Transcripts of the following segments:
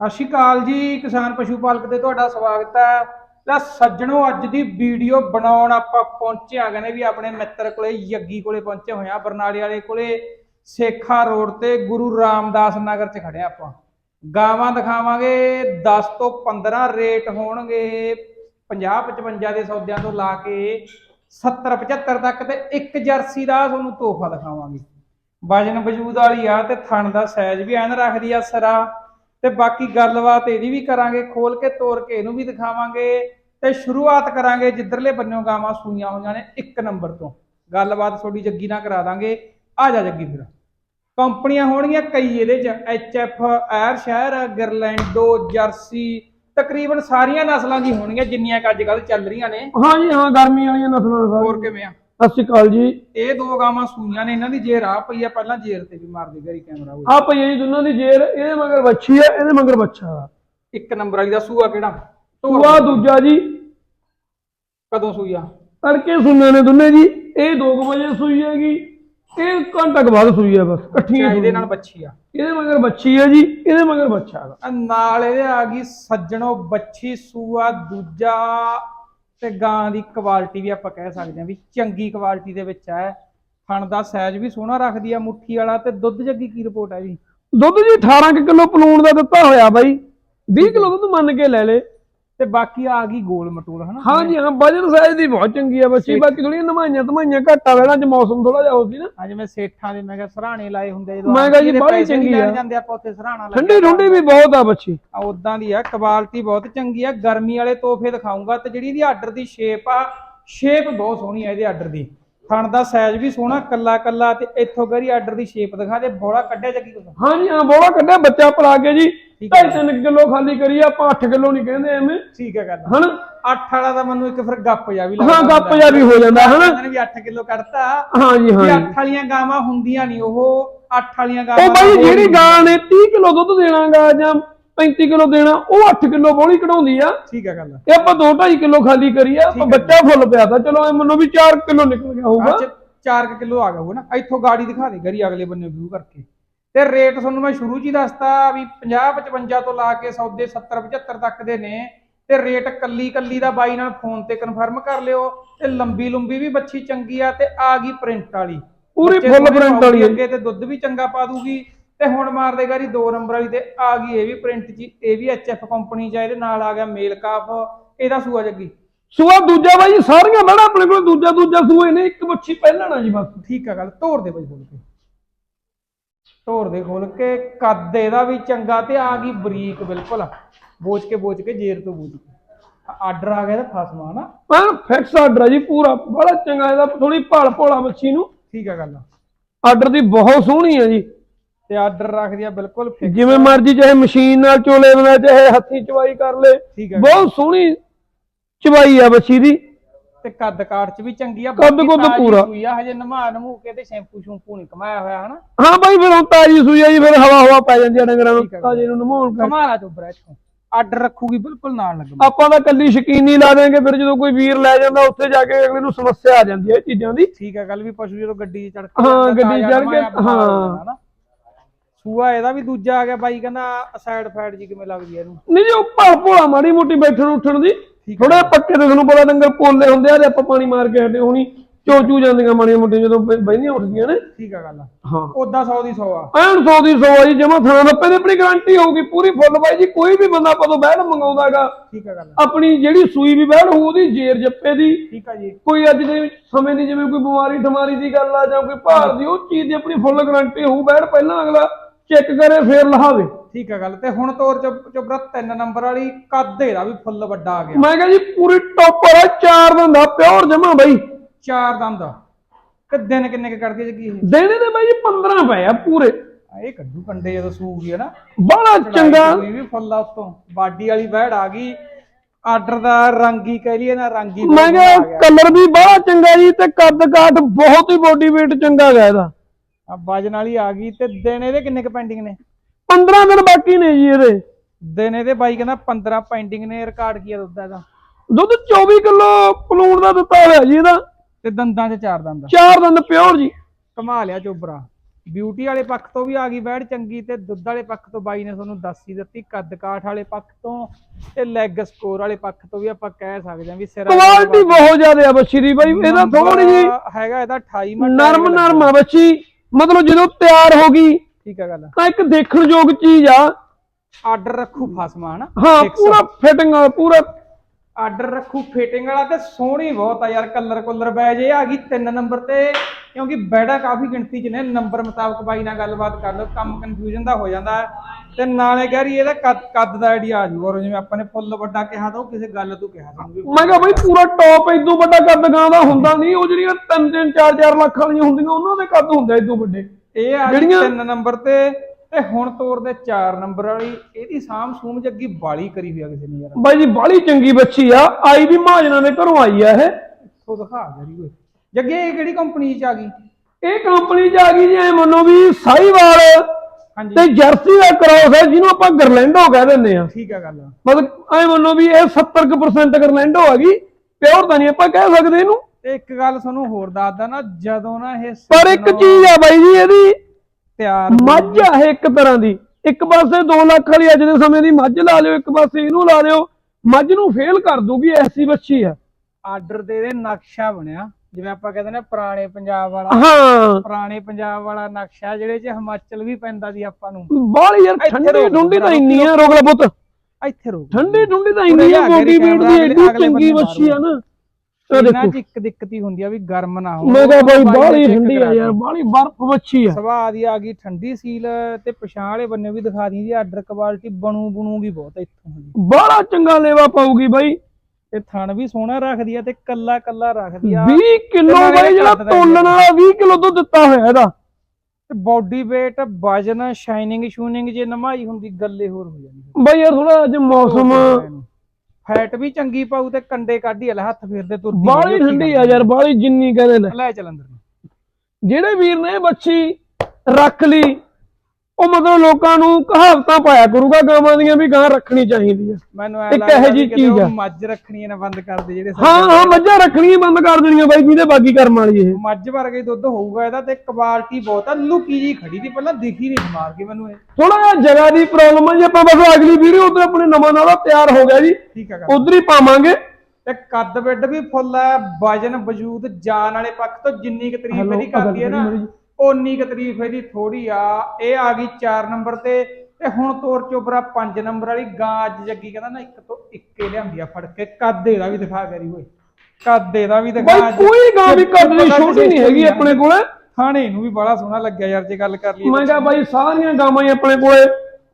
ਸਤਿ ਸ਼੍ਰੀ ਅਕਾਲ ਜੀ, ਕਿਸਾਨ ਪਸ਼ੂ ਪਾਲਕ ਤੇ ਤੁਹਾਡਾ ਸਵਾਗਤ ਹੈ। ਲੈ ਸੱਜਣੋ, ਅੱਜ ਦੀ ਵੀਡੀਓ ਬਣਾਉਣ ਆਪਾਂ ਪਹੁੰਚੇ ਆ ਗਏ ਵੀ ਆਪਣੇ ਮਿੱਤਰ ਕੋਲੇ, ਯੱਗੀ ਕੋਲੇ ਪਹੁੰਚੇ ਹੋਏ ਆ ਬਰਨਾਲੇ ਵਾਲੇ ਕੋਲੇ। ਸੇਖਾ ਰੋਡ ਤੇ ਗੁਰੂ ਰਾਮਦਾਸ ਨਗਰ ਚ ਖੜੇ ਆਪਾਂ। ਗਾਵਾਂ ਦਿਖਾਵਾਂਗੇ 10 ਤੋਂ 15 ਰੇਟ ਹੋਣਗੇ। 50 55 ਦੇ ਸੌਦਿਆਂ ਤੋਂ ਲਾ ਕੇ 70 75 ਤੱਕ ਤੇ ਇੱਕ ਜਰਸੀ ਦਾ ਤੁਹਾਨੂੰ ਤੋਹਫਾ ਦਿਖਾਵਾਂਗੇ। ਵਜਨ ਵਜੂਦ ਵਾਲੀ ਆ ਤੇ ਥਣ ਦਾ ਸਾਈਜ਼ ਵੀ ਐਨ ਰੱਖਦੀ ਆ, ਸਰਾ। ਤੇ ਬਾਕੀ ਗੱਲਬਾਤ ਇਹਦੀ ਵੀ ਕਰਾਂਗੇ ਖੋਲ ਕੇ ਤੋੜ ਕੇ ਇਹਨੂੰ ਵੀ ਦਿਖਾਵਾਂਗੇ ਤੇ ਸ਼ੁਰੂਆਤ ਕਰਾਂਗੇ ਜਿੱਧਰਲੇ ਬੰਨਿਓ ਗਾਵਾਂ ਸੂਈਆਂ ਹੋਈਆਂ ਨੇ ਇੱਕ ਨੰਬਰ ਤੋਂ। ਗੱਲਬਾਤ ਤੁਹਾਡੀ ਜੱਗੀ ਨਾਲ ਕਰਾ ਦਾਂਗੇ। ਆ ਜਾ ਜੱਗੀ ਫਿਰ ਕੰਪਨੀਆਂ ਹੋਣਗੀਆਂ ਕਈ ਇਹਦੇ ਚ ਐਚ ਐਫ ਐਰ ਸ਼ਹਿਰ ਗਰਲੈਂਡੋ ਜਰਸੀ ਤਕਰੀਬਨ ਸਾਰੀਆਂ ਨਸਲਾਂ ਦੀ ਹੋਣਗੀਆਂ ਜਿੰਨੀਆਂ ਅੱਜ ਕੱਲ ਚੱਲ ਰਹੀਆਂ ਨੇ। ਹਾਂ ਜੀ ਹਾਂ ਗਰਮੀ ਵਾਲੀਆਂ ਨਸਲਾਂ ਦਾ ਹੋਰ ਕਿਵੇਂ ਆ? ਸਤਿ ਸ਼੍ਰੀ ਅਕਾਲ ਜੀ। ਇਹ ਦੋ ਗਾਵਾਂ ਸੂਈਆਂ ਨੇ ਇਹਨਾਂ ਦੀ ਜੇਰ ਆ ਪਈ ਆ ਪਹਿਲਾਂ ਜੇਰ ਤੇ ਵੀ ਮਾਰਦੀ ਗਰੀ ਕੈਮਰਾ ਉਹ। ਆ ਪਈ ਹੈ ਜੀ ਦੋਨਾਂ ਦੀ ਜੇਰ ਇਹਦੇ ਮਗਰ ਵੱਛੀ ਹੈ ਇਹਦੇ ਮਗਰ ਬੱਚਾ ਇੱਕ ਨੰਬਰ ਵਾਲੀ ਦਾ ਸੂਆ ਕਿਹੜਾ? ਸੂਆ ਦੂਜਾ ਜੀ। ਕਦੋਂ ਸੂਈਆ? ਤੜਕੇ ਸੁਣਨੇ ਨੇ ਦੋਨੇ ਜੀ। ਇਹ 2 ਵਜੇ ਸੂਈ ਹੈਗੀ ਇਹ ਘੰਟਾ ਕੁ ਬਾਅਦ ਸੂਈ ਹੈ ਬਸ ਇਕੱਠੀਆਂ ਇਹਦੇ। ਨਾਲ ਬੱਚੀ ਆ। ਇਹਦੇ ਮਗਰ ਬੱਚੀ ਹੈ ਜੀ ਇਹਦੇ ਮਗਰ ਬੱਚਾ ਆ। ਨਾਲ ਇਹਦੇ ਆ ਗਈ ਸੱਜਣੋ ਬੱਚੀ ਸੂਆ ਦੂਜਾ। ਤੇ ਗਾਂ ਦੀ ਕੁਆਲਿਟੀ ਵੀ ਆਪਾਂ ਕਹਿ ਸਕਦੇ ਹਾਂ ਵੀ ਚੰਗੀ ਕੁਆਲਿਟੀ ਦੇ ਵਿੱਚ ਹੈ। ਥਣ ਦਾ ਸਾਈਜ਼ ਵੀ ਸੋਹਣਾ ਰੱਖਦੀ ਆ ਮੁੱਠੀ ਵਾਲਾ ਤੇ ਦੁੱਧ ਜੱਗੀ ਕੀ ਰਿਪੋਰਟ ਹੈ ਜੀ? ਦੁੱਧ ਜੀ 18 ਕੁ ਕਿਲੋ ਪਲੂਣ ਦਾ ਦਿੱਤਾ ਹੋਇਆ ਬਾਈ। 20 ਕਿਲੋ ਦੁੱਧ ਮੰਨ ਕੇ ਲੈ ਲੇ। ਤੇ ਬਾਕੀ ਆ ਗਈ ਗੋਲ ਮਟੋਲ ਹਨਾ? ਹਾਂ ਜੀ ਹਾਂ ਵਜਨ ਸਾਈਜ਼ ਦੀ ਬਹੁਤ ਚੰਗੀ ਹੈ ਬੱਚੀ ਬਾਕੀ ਥੋੜੀਆਂ ਨਮਾਈਆਂ ਧਮਾਈਆਂ ਘੱਟ ਨਾ ਅੱਜ ਮੌਸਮ ਥੋੜਾ ਜਿਹਾ ਹੋ ਸੀ ਨਾ। ਅੱਜ ਮੈਂ ਸੇਠਾਂ ਦੇ ਮੈਂ ਕਿਹਾ ਸਰਾਣੇ ਲਾਏ ਹੁੰਦੇ ਜਦੋਂ ਮੈਂ ਕਿਹਾ ਜੀ ਨੀ ਚੰਗੀ ਆ। ਜਾਂਦੇ ਆਪਾਂ ਉੱਥੇ ਸਰਾਣਾ ਠੰਡੀ ਠੁੰਡੀ ਵੀ ਬਹੁਤ ਆ ਬੱਚੀ। ਉਦਾਂ ਦੀ ਆ ਕੁਆਲਿਟੀ ਬਹੁਤ ਚੰਗੀ ਆ ਗਰਮੀ ਵਾਲੇ ਤੋਹਫੇ ਦਿਖਾਉਂਗਾ ਤੇ ਜਿਹੜੀ ਇਹਦੀ ਆਰਡਰ ਦੀ ਸ਼ੇਪ ਆ ਸ਼ੇਪ ਬਹੁਤ ਸੋਹਣੀ ਆ ਇਹਦੇ ਆਰਡਰ ਦੀ। ਥਣ ਦਾ ਸਾਈਜ਼ ਵੀ ਸੋਹਣਾ ਕੱਲਾ ਕੱਲਾ ਤੇ ਇੱਥੋਂ ਗਰੀ ਆਰਡਰ ਦੀ ਸ਼ੇਪ ਦਿਖਾ ਦੇ ਬੋਲਾ ਕੱਢਿਆ ਜੱਗੀ ਕੁਛ? ਹਾਂ ਜੀ ਹਾਂ ਬੋਲਾ ਕੱਢਿਆ ਬੱਚਾ ਪਲਾ ਕੇ ਜੀ। ਠੀਕ ਹੈ। 2.5 ਕਿਲੋ ਖਾਲੀ ਕਰੀ ਆਪਾਂ 8 ਕਿਲੋ ਨਹੀਂ ਕਹਿੰਦੇ ਐਵੇਂ। ਠੀਕ ਹੈ ਗੱਲ। ਹਣ ਅੱਠ ਵਾਲਾ ਤਾਂ ਮੈਨੂੰ ਇੱਕ ਫਿਰ ਗੱਪ ਜਾ ਵੀ ਹਾਂ ਗੱਪ ਜਿਹਾ ਵੀ ਹੋ ਜਾਂਦਾ ਹਨਾ? ਇਹਨਾਂ ਨੇ ਵੀ 8 ਕਿਲੋ ਕੱਢਤਾ। ਹਾਂ ਜੀ ਹਾਂ ਵੀ ਜੀ। ਅੱਠ ਵਾਲੀਆਂ ਗਾਵਾਂ ਹੁੰਦੀਆਂ ਨਹੀਂ ਉਹ ਅੱਠ ਵਾਲੀਆਂ ਗਾਵਾਂ ਉਹ ਬਾਈ ਜਿਹੜੀ। ਗਾਂ ਨੇ 30 ਕਿਲੋ ਦੁੱਧ ਦੇਣਾਗਾ ਜਾਂ 35 ਕਿਲੋ ਦੇਣਾ ਉਹ 8 ਕਿਲੋ ਬੋਲੀ ਕਢਾਉਂਦੀ ਆ। ਠੀਕ ਹੈ ਗੱਲ। ਇਹ ਆਪਾਂ 2.5 ਕਿਲੋ ਖਾਲੀ ਕਰੀ ਆ ਆਪਾਂ। ਬੱਚਾ ਫੁੱਲ ਪਿਆ ਤਾਂ ਚਲੋ ਇਹ ਮੰਨੋ ਵੀ 4 ਕਿਲੋ ਨਿਕਲ ਗਿਆ ਹੋਊਗਾ। ਅੱਜ 4 ਕਿਲੋ ਆ ਗਿਆ ਹੋਊ ਨਾ ਇੱਥੋਂ ਗਾੜੀ ਦਿਖਾ ਦੇ ਗਰੀ ਅਗਲੇ ਬੰਨੇ ਵਿਊ ਕਰਕੇ। ਤੇ ਰੇਟ ਤੁਹਾਨੂੰ ਮੈਂ ਸ਼ੁਰੂ 'ਚ ਹੀ ਦੱਸਤਾ ਵੀ 50 55 ਤੋਂ ਲਾ ਕੇ ਸੌਦੇ 70 75 ਤੱਕ ਦੇ ਨੇ। ਤੇ ਰੇਟ ਕੱਲੀ ਕੱਲੀ ਦਾ ਬਾਈ ਨਾਲ ਫੋਨ ਤੇ ਕਨਫਰਮ ਕਰ ਲਿਓ ਤੇ ਲੰਬੀ ਲੰਬੀ ਵੀ ਬੱਚੀ ਚੰਗੀ ਆ ਤੇ ਆ ਗਈ ਪ੍ਰਿੰਟ ਵਾਲੀ। ਪੂਰੀ ਸੋਹਣੇ print ਵਾਲੀ। ਅੱਗੇ ਤੇ ਦੁੱਧ ਵੀ ਚੰਗਾ ਪਾ ਦੂਗੀ। ਤੇ ਹੁਣ ਮਾਰ ਦੇ ਗਾਰੀ 2 ਨੰਬਰ ਵਾਲੀ ਤੇ ਆ ਗਈ ਇਹ ਵੀ ਪ੍ਰਿੰਟ 'ਚ ਇਹ ਵੀ ਐਚਐਫ ਕੰਪਨੀ 'ਚ ਆ, ਇਹਦੇ ਨਾਲ ਆ ਗਿਆ ਮੇਲ ਕਾਫ ਇਹਦਾ ਸੂਆ ਜੱਗੀ। ਸੂਆ ਦੂਜਾ ਬਾਈ ਜੀ ਸਾਰੀਆਂ ਮੈਡਮ ਆਪਣੇ ਕੋਲ ਦੂਜਾ ਦੂਜਾ ਸੂਏ ਨੇ ਇੱਕ ਬੱਚੀ ਪਹਿਲਾਂ ਨਾ ਜੀ ਬਸ। ਠੀਕ ਆ ਗੱਲ ਤੋੜ ਦੇ ਬਈ ਖੋਲ ਕੇ। ਤੋੜ ਦੇ ਖੋਲ ਕੇ ਕੱਦ ਇਹਦਾ ਵੀ ਚੰਗਾ ਤੇ ਆ ਗਈ ਬਰੀਕ ਬਿਲਕੁਲ। ਬੋਚ ਕੇ ਬੋਚ ਕੇ ਜੇਰ ਤੋਂ ਬੋਚ ਕੇ। ਆਰਡਰ ਆ ਗਿਆ ਤੇ ਫਸਵਾ ਨਾ ਮੈਂ ਫਿਕਸ ਆਰਡਰ ਹੈ ਜੀ ਪੂਰਾ ਬੜਾ ਚੰਗਾ ਇਹਦਾ ਥੋੜੀ ਭਾਲ ਭੋਲਾ ਬੱਚੀ ਨੂੰ। ਠੀਕ ਆ ਗੱਲ। ਆਰਡਰ ਦੀ ਬਹੁਤ ਸੋਹਣੀ ਹੈ ਜੀ। ਤੇ ਆਰਡਰ ਰੱਖ ਦਿਆ ਬਿਲਕੁਲ ਫਿਕਸ ਜਿਵੇਂ ਮਰਜ਼ੀ ਚਾਹੇ ਮਸ਼ੀਨ ਨਾਲ ਚੋਲੇ ਬਣਾ ਚਾਹੇ ਹੱਥੀ ਚਵਾਈ ਕਰ ਲੇ। ਠੀਕ ਹੈ ਬਹੁਤ ਸੋਹਣੀ ਚਵਾਈ ਆ ਬੱਚੀ ਦੀ। ਤੇ ਕੱਦ ਕਾਠ ਚ ਵੀ ਚੰਗੀ ਆ ਕੱਦ ਕੁੱਦ ਪੂਰਾ। ਸੂਈ ਆ ਹਜੇ ਨਮਾ ਨਮੂ ਕੇ ਤੇ ਸ਼ੈਂਪੂ ਸ਼ੂੰਪੂ ਨਹੀਂ ਕਮਾਇਆ ਹੋਇਆ ਹਨਾ? ਹਾਂ ਬਾਈ ਫਿਰ ਹੁਣ ਤਾਜੀ ਸੂਈ ਆ ਜੀ ਫਿਰ ਹਵਾ ਹਵਾ ਪੈ ਜਾਂਦੀ ਆ ਡੰਗਰਾਂ ਨੂੰ। ਤਾਜੇ ਨੂੰ ਨਮਾਉਣ ਕਰ ਕਮਾਲਾ ਚੋਬਰਾ ਇੱਥੋਂ। ਆਰਡਰ ਰੱਖੂਗੀ ਬਿਲਕੁਲ ਨਾਲ ਲੱਗਣਾ ਆਪਾਂ ਤਾਂ ਕੱਲੀ ਸ਼ਕੀਨੀ ਲਾ ਦੇਂਗੇ ਫਿਰ ਜਦੋਂ ਕੋਈ ਵੀਰ ਲੈ ਜਾਂਦਾ ਉੱਥੇ ਜਾ ਕੇ ਅਗਲੇ ਨੂੰ ਸਮੱਸਿਆ ਆ ਜਾਂਦੀ ਹੈ ਇਹ ਚੀਜ਼ਾਂ ਦੀ। ਠੀਕ ਹੈ ਗੱਲ ਵੀ ਪਸ਼ੂ ਜਦੋਂ ਗੱਡੀ 'ਚ ਚੜ ਹਾਂ, ਗੱਡੀ 'ਚ ਚੜ੍ਹ ਕੇ, ਹਾਂ। ਸੂਆ ਇਹਦਾ ਵੀ ਦੂਜਾ ਆ ਗਿਆ ਬਾਈ ਕਹਿੰਦਾ ਸਾਈਡ ਫਾਈਡ ਜੀ ਕਿਵੇਂ ਲੱਗਦੀ ਹੈ ਇਹਨੂੰ? ਨਹੀਂ ਜੀ ਉਹ ਭਾਲ ਭੋਲਾ ਮਾੜੀ ਮੋਟੀ ਬੈਠਣ ਉੱਠਣ ਦੀ। ਥੋੜੇ ਪੱਕੇ ਤੇ ਤੁਹਾਨੂੰ ਪਤਾ ਡੰਗਰ ਪੋਲੇ ਹੁੰਦੇ ਆ ਤੇ ਆਪਾਂ ਪਾਣੀ ਮਾਰ ਕੇ ਹਟੇ ਹੋਣੀ ਚੋ ਚੂ ਜਾਂਦੀਆਂ ਮਾੜੀਆਂ ਮੋਟੀਆਂ ਜਦੋਂ ਬਹਿ- ਬਹਿੰਦੀਆਂ ਉੱਠਦੀਆਂ ਨੇ। ਠੀਕ ਹੈ ਗੱਲ ਹਾਂ। ਉਦਾਂ 100 ਦੀ 100 ਆ। ਐਨ 100 ਦੀ 100 ਆ ਜੀ ਜਮਾ ਥਾਂ ਰੱਪੇ ਦੀ ਆਪਣੀ ਗਾਰੰਟੀ ਹੋਊਗੀ ਪੂਰੀ ਫੁੱਲ ਬਾਈ ਜੀ ਕੋਈ ਵੀ ਬੰਦਾ ਆਪਾਂ ਤੋਂ ਬਹਿਣ ਮੰਗਾਉਂਦਾਗਾ। ਠੀਕ ਹੈ ਗੱਲ ਆਪਣੀ ਜਿਹੜੀ ਸੂਈ ਵੀ ਬਹਿਣ ਹੋਊ ਉਹਦੀ ਜੇਰ ਜੱਪੇ ਦੀ। ਠੀਕ ਹੈ ਜੀ। ਕੋਈ ਅੱਜ ਦੇ ਸਮੇਂ ਦੀ ਜਿਵੇਂ ਕੋਈ ਬਿਮਾਰੀ ਠਮਾਰੀ ਦੀ ਗੱਲ ਆ ਜਾਂ ਕੋਈ ਭਾਰ ਦੀ ਉਹ ਚੀਜ਼ ਦੀ ਆਪਣੀ ਫੁੱਲ ਗਾਰੰਟੀ ਹੋਊ ਬੈਠ ਪਹਿਲਾਂ ਅਗਲਾ ਚੈੱਕ ਕਰੇ ਫੇਰ ਲਹਾਵੇ ਠੀਕ ਹੈ ਗੱਲ ਤੇ ਹੁਣ ਤੋਰ ਚੁੱਪਰਾ ਤਿੰਨ ਨੰਬਰ ਵਾਲੀ ਕੱਦ ਇਹਦਾ ਵੀ ਫੁੱਲ ਵੱਡਾ ਆ ਗਿਆ। ਮੈਂ ਕਿਹਾ ਜੀ ਪੂਰੀ ਟੌਪਰ ਆ ਚਾਰ ਦੰਦਾ ਪਿਓਰ ਜਮਾ ਬਾਈ। ਚਾਰ ਦੰਦ। ਤੇ ਦਿਨ ਕਿੰਨੇ ਕ ਕਰਦੀ ਹੈ ਜੀ ਇਹ? ਦੇਣੇ ਦੇ ਬਾਈ ਜੀ 15 ਪਏ ਆ ਪੂਰੇ। ਆ ਇਹ ਕੱਢੂ ਕੰਡੇ ਜਦੋਂ ਸੂਗੀ ਹੈ ਨਾ। ਬੜਾ ਚੰਗਾ। ਕੋਈ ਵੀ ਫੁੱਲ ਆ ਉਤੋਂ। ਬਾਡੀ ਵਾਲੀ ਵਹਿੜ ਆ ਗਈ। ਆਰਡਰ ਦਾ ਰੰਗ ਹੀ ਕਹਿ ਲਈਏ ਨਾ ਰੰਗ ਮੈਂ ਕਿਹਾ ਗਿਆ। ਕਲਰ ਵੀ ਬੜਾ ਚੰਗਾ ਜੀ ਤੇ ਕੱਦ ਕਾਠ ਬਹੁਤ ਹੀ ਬੋਡੀ weight ਚੰਗਾ ਗਾ ਇਹਦਾ। ਆ ਵਜਨ ਵਾਲੀ ਆ ਗਈ ਤੇ ਦਿਨ ਇਹਦੇ ਕਿੰਨੇ ਕ ਪੈਂਡਿੰਗ ਨੇ? 15 ਦਿਨ ਬਾਕੀ ਨੇ ਜੀ ਇਹਦੇ। ਦਿਨ ਇਹਦੇ ਬਾਈ ਕਹਿੰਦਾ 15 ਪੈਂਡਿੰਗ ਨੇ ਰਿਕਾਰਡ ਕੀ ਆ ਦੁੱਧ ਇਹਦਾ? ਦੁੱਧ 24 ਕਿਲੋ ਪਲੂਣ ਦਾ ਦਿੱਤਾ ਹੋਇਆ ਜੀ ਇਹਦਾ। ਤੇ ਦੰਦਾਂ 'ਚ ਚਾਰ ਦੰਦ। ਚਾਰ ਦੰਦ ਪਿਓਰ ਜੀ। ਕਮਾ ਲਿਆ ਚੋਬਰਾ। ਬਿਊਟੀ ਵਾਲੇ ਪੱਖ ਤੋਂ ਵੀ ਆ ਗਈ ਬੈੜ ਚੰਗੀ ਤੇ ਦੁੱਧ ਵਾਲੇ ਪੱਖ ਤੋਂ ਬਾਈ ਨੇ ਤੁਹਾਨੂੰ ਦੱਸ ਹੀ ਦਿੱਤੀ ਕੱਦ ਕਾਠ ਵਾਲੇ ਪੱਖ ਤੋਂ ਤੇ ਲੈਗ ਸਕੋਰ ਵਾਲੇ ਪੱਖ ਤੋਂ ਵੀ ਆਪਾਂ ਕਹਿ ਸਕਦੇ ਹਾਂ ਵੀ ਸਿਰਾ ਕੁਆਲਿਟੀ ਬਹੁਤ ਜ਼ਿਆਦਾ ਆ ਬੱਚੀ ਦੀ ਬਾਈ ਇਹਦਾ ਥੋੜੀ ਜੀ। ਹੈਗਾ ਇਹਦਾ 28 ਮਿੰਟ ਨਰਮ ਨਰਮ ਆ ਬੱਚੀ। ਮਤਲਬ ਜਦੋਂ ਤਿਆਰ ਹੋ ਗਈ ਠੀਕ ਆ ਗੱਲ। ਤਾਂ ਇੱਕ ਦੇਖਣ ਯੋਗ ਚੀਜ਼ ਆ। ਆਰਡਰ ਰੱਖੂ ਫਸਮਾ ਹਨਾ? ਹਾਂ। ਪੂਰਾ ਫਿਟਿੰਗ ਪੂਰਾ ਆਰਡਰ ਰੱਖੂ ਫਿਟਿੰਗ ਵਾਲਾ ਤੇ ਸੋਹਣੀ ਬਹੁਤ ਆ ਯਾਰ ਕਲਰ ਕੁਲਰ ਬੈਜ ਇਹ ਆ ਗਈ 3 ਨੰਬਰ ਤੇ। ਕਿਉਂਕਿ ਬੈੜਾ ਕਾਫੀ ਗਿਣਤੀ ਚ ਨੇ ਨੰਬਰ ਮੁਤਾਬਕ ਬਾਈ ਨਾਲ ਗੱਲਬਾਤ ਕਰ ਲਓ ਕੰਮ ਕਨਫਿਊਜ਼ਨ ਦਾ ਹੋ ਜਾਂਦਾ। ਤੇ ਨਾਲੇ ਕਹਿ ਰਹੀ ਇਹਦਾ ਕੱਦ ਕੱਦ ਦਾ ਆਈਡੀਆ ਆ ਜੂਗਾ ਔਰ ਜਿਵੇਂ ਆਪਾਂ ਨੇ ਫੁੱਲ ਵੱਡਾ ਕਿਹਾ ਤਾਂ ਉਹ ਕਿਸੇ ਗੱਲ ਤੋਂ ਕਿਹਾ ਵੀ ਮੈਂ ਕਿਹਾ ਬਈ ਪੂਰਾ ਟੌਪ ਇਦੋਂ ਵੱਡਾ ਕੱਦ ਗਾਂ ਦਾ ਹੁੰਦਾ ਨਹੀਂ ਉਹ ਜਿਹੜੀਆਂ 3-3 4-4 ਲੱਖ ਵਾਲੀਆਂ ਹੁੰਦੀਆਂ ਉਹਨਾਂ ਦੇ ਕੱਦ ਹੁੰਦੇ ਇਦੋਂ ਵੱਡੇ। ਇਹ ਆ ਜਿਹੜੀਆਂ- 3 ਨੰਬਰ ਤੇ। ਤੇ ਹੁਣ ਤੋਰ ਦੇ 4 ਨੰਬਰ ਵਾਲੀ ਇਹਦੀ ਸਾਮ ਸੂਮ ਜੱਗੀ ਬਾਲੀ ਕਰੀ ਹੋਈ ਆ ਕਿਸੇ ਨੇ ਯਾਰ। ਬਾਈ ਜੀ ਬਾਹਲੀ ਚੰਗੀ ਬੱਚੀ ਆ ਆਈ ਵੀ ਮਹਾਜਨਾਂ ਦੇ ਘਰੋਂ ਆਈ ਆ ਇਹ। ਉਹ ਦਿਖਾ ਜਰੀ ਓਏ ਜੱਗੇ ਇਹ ਕਿਹੜੀ ਕੰਪਨੀ ਚ ਆ ਗਈ? ਇਹ ਕੰਪਨੀ 'ਚ ਆ ਗਈ ਜੀ ਐ ਮੰਨੋ ਵੀ ਸਾਈਵਾਲ ਹਾਂਜੀ। ਤੇ ਜਰਸੀ ਦਾ ਕ੍ਰਾਸ ਹੈ ਜਿਹਨੂੰ ਆਪਾਂ ਗਰਲੈਂਡੋ ਕਹਿ ਦਿੰਦੇ ਆ। ਠੀਕ ਆ ਗੱਲ ਮਤਲਬ ਐ ਮੰਨੋ ਵੀ ਇਹ 70% ਗਰਲੈਂਡੋ ਹੈਗੀ ਪਿਓਰ ਤਾਂ ਨਹੀਂ ਆਪਾਂ ਕਹਿ ਸਕਦੇ ਇਹਨੂੰ। ਤੇ ਇੱਕ ਗੱਲ ਤੁਹਾਨੂੰ ਹੋਰ ਦੱਸਦਾ ਨਾ ਜਦੋਂ ਨਾ ਇਹ ਪਰ ਇੱਕ ਚੀਜ਼ ਆ ਬਾਈ ਜੀ ਇਹਦੀ ਤਿਆਰ ਮੱਝ ਆ ਇਹ ਇੱਕ ਤਰ੍ਹਾਂ ਦੀ। ਇੱਕ ਪਾਸੇ 2 ਲੱਖ ਵਾਲੀ ਅੱਜ ਦੇ ਸਮੇਂ ਦੀ ਮੱਝ ਲਾ ਲਿਓ ਇੱਕ ਪਾਸੇ ਇਹਨੂੰ ਲਾ ਲਿਓ ਮੱਝ ਨੂੰ ਫੇਲ ਕਰ ਦੂਗੀ ਐਸੀ ਬੱਚੀ ਆ ਆਰਡਰ ਦੇ ਦੇ ਨਕਸ਼ਾ ਬਣਿਆ। ਜਿਵੇਂ ਆਪਾਂ ਕਹਿੰਦੇ ਨੇ ਪੁਰਾਣੇ ਪੰਜਾਬ ਵਾਲਾ ਹਾਂ। ਪੁਰਾਣੇ ਪੰਜਾਬ ਵਾਲਾ ਨਕਸ਼ਾ ਜਿਹੜੇ ਚ ਹਿਮਾਚਲ ਵੀ ਪੈਂਦਾ ਸੀ ਆਪਾਂ ਨੂੰ। ਬਾਹਲੀ ਯਾਰ ਇੱਥੇ ਠੰਡੀ ਰੋਕ ਡੁੰਡੀ ਤਾਂ ਰੋਕ ਇੰਨੀ ਆ ਰੋਕ ਲੈ ਪੁੱਤ। ਇੱਥੇ ਰੋਕ ਠੰਡੀ ਡੁੰਡੀ ਤਾਂ ਇੰਨੀ ਆ ਲਿਆ ਬੋਡੀ ਬੀਟ ਦੀ ਐਡੀ ਅਗਲੇ ਚੰਗੀ ਬੱਚੀ ਆ ਨਾ। ਇਹ ਇਹਨਾਂ ਦੇਖੋ। ਚ ਇੱਕ ਦਿੱਕਤ ਹੀ ਹੁੰਦੀ ਆ ਵੀ ਗਰਮ ਨਾ ਹੋ ਮੈਂ ਕਿਹਾ ਬਾਈ ਬਾਹਲੀ ਠੰਡੀ ਆ ਯਾਰ ਬਾਹਲੀ ਬਰਫ਼ ਬੱਚੀ ਆ। ਸਵਾਦ ਹੀ ਆ ਗਈ ਠੰਡੀ ਸੀਲ ਤੇ ਪਛਾਣ ਵਾਲੇ ਬੰਨੇ ਵੀ ਦਿਖਾ ਦੀ ਜੀ ਆਰਡਰ ਕੁਆਲਿਟੀ ਬਣੂ ਬਣੂਗੀ ਬਹੁਤ ਇੱਥੋਂ ਜੀ ਬੜਾ ਚੰਗਾ ਲੇਵਾ ਪਾਊਗੀ ਬਾਈ। ਤੇ ਥਣ ਵੀ ਸੋਹਣਾ ਰੱਖਦੀ ਆ ਤੇ ਕੱਲਾ ਕੱਲਾ ਰੱਖਦੀ ਆ। 20 ਕਿਲੋ ਨਾਲੇ ਬਾਈ ਜਿਹੜਾ ਦਾ ਹੀ ਤੋਲਣ ਵਾਲਾ 20 ਕਿਲੋ ਤੋਂ ਦਿੱਤਾ ਹੋਇਆ ਇਹਦਾ। ਤੇ ਬਾਡੀ weight ਵਜਨ ਸ਼ਾਈਨਿੰਗ ਸ਼ੂਨਿੰਗ ਜੇ ਨਮਾਈ ਹੁੰਦੀ ਗੱਲੇ ਹੋਰ ਹੋ ਜਾਂਦੀ। ਬਾਈ ਯਾਰ ਥੋੜਾ ਅੱਜ ਮੌਸਮ ਫੈਟ ਵੀ ਚੰਗੀ ਪਾਉ ਤੇ ਕੰਡੇ ਕਾਢੀ ਲੈ ਹੱਥ ਫੇਰਦੇ ਤੁਰਦੀ ਆ, ਠੰਡੀ ਆ ਯਾਰ ਬਾਹਲੀ ਜਿੰਨੀ ਕਹਿੰਦੇ ਨੇ ਲੈ ਚੱਲ ਅੰਦਰ ਨੂੰ। ਜਿਹੜੇ ਵੀਰ ਨੇ ਬੱਚੀ ਰੱਖ ਲਈ ਉਹ ਮਤਲਬ ਲੋਕਾਂ ਨੂੰ ਕਹਾਵਤਾਂ ਪਾਇਆ ਕਰੂਗਾ ਗਾਵਾਂ ਦੀਆਂ ਵੀ ਗਾਂ ਰੱਖਣੀ ਚਾਹੀਦੀ ਆ। ਮੈਨੂੰ ਐ ਇੱਕ ਲੱਗਦਾ ਇਹੋ ਜਿਹੀ ਵੀ ਕਿਤੇ ਚੀਜ਼ ਉਹ ਆ। ਮੱਝ ਰੱਖਣੀ ਨਾ ਬੰਦ ਕਰਦੇ ਜਿਹੜੇ ਹਾਂ ਹਾਂ ਮੱਝਾਂ ਰੱਖਣੀਆਂ ਬੰਦ ਕਰ ਦੇਣੀਆਂ ਬਾਈ ਜਿਹਦੇ ਬਾਗੀ ਕਰਮ ਵਾਲੀ ਇਹ। ਮੱਝ ਵਰਗਾ ਹੀ ਦੁੱਧ ਹੋਊਗਾ ਇਹਦਾ ਤੇ ਕੁਆਲਿਟੀ ਬਹੁਤ ਆ ਲੁਕੀ ਜੀ ਖੜੀ ਦੀ ਪਹਿਲਾਂ ਦਿਖੀ ਨਹੀਂ ਮਾਰ ਕੇ ਮੈਨੂੰ ਇਹ। ਥੋੜਾ ਜਿਹਾ ਜਗ੍ਹਾ ਦੀ ਪ੍ਰੋਬਲਮ ਹੈ ਜੀ ਆਪਾਂ ਬਸ ਅਗਲੀ ਵੀਡੀਓ ਉਧਰ ਆਪਣੇ ਨਵਾਂ ਨਾਲਾ ਤਿਆਰ ਹੋ ਗਿਆ ਜੀ। ਠੀਕ ਆ ਗੱਲ। ਉਧਰ ਹੀ ਪਾਵਾਂਗੇ। ਤੇ ਕੱਦ ਵਿੱਡ ਵੀ ਫੁੱਲ ਹੈ ਵਜਨ ਵਜੂਦ ਜਾਨ ਵਾਲੇ ਪੱਖ ਤੋਂ ਜਿੰਨੀ ਕੁ ਤਾਰੀਫ Hello, ਇਹਦੀ ਕਰਦੀ ਹੈ ਨਾ। ਓਨੀ ਕੁ ਤਾਰੀਫ ਇਹਦੀ ਥੋੜੀ ਆ। ਇਹ ਆ ਗਈ 4 ਨੰਬਰ ਤੇ। ਤੇ ਹੁਣ ਤੋਰ ਚੋਬਰਾ 5 ਨੰਬਰ ਵਾਲੀ ਗਾਂ ਅੱਜ ਜੱਗੀ ਕਹਿੰਦਾ ਨਾ ਇੱਕ ਤੋਂ ਇੱਕੇ ਲਿਆਂਦੀ ਆ ਫੜ ਕੇ। ਕੱਦ ਇਹਦਾ ਵੀ ਦਿਖਾ ਕਰੀ ਓਏ। ਕੱਦ ਇਹਦਾ ਵੀ ਦਿਖਾ ਬਾਈ ਕੋਈ ਗਾਂ ਵੀ ਕੱਦ ਦੀ ਛੋਟੀ ਨਹੀਂ ਹੈਗੀ ਆਪਣੇ ਕੋਲੇ। ਥਾਣੇ ਨੂੰ ਵੀ ਬੜਾ ਸੋਹਣਾ ਲੱਗਿਆ ਯਾਰ ਜੇ ਗੱਲ ਕਰ ਲਈਏ ਮੈਂ ਕਿਹਾ ਬਾਈ ਸਾਰੀਆਂ ਗਾਵਾਂ ਹੀ ਆਪਣੇ ਕੋਲੇ।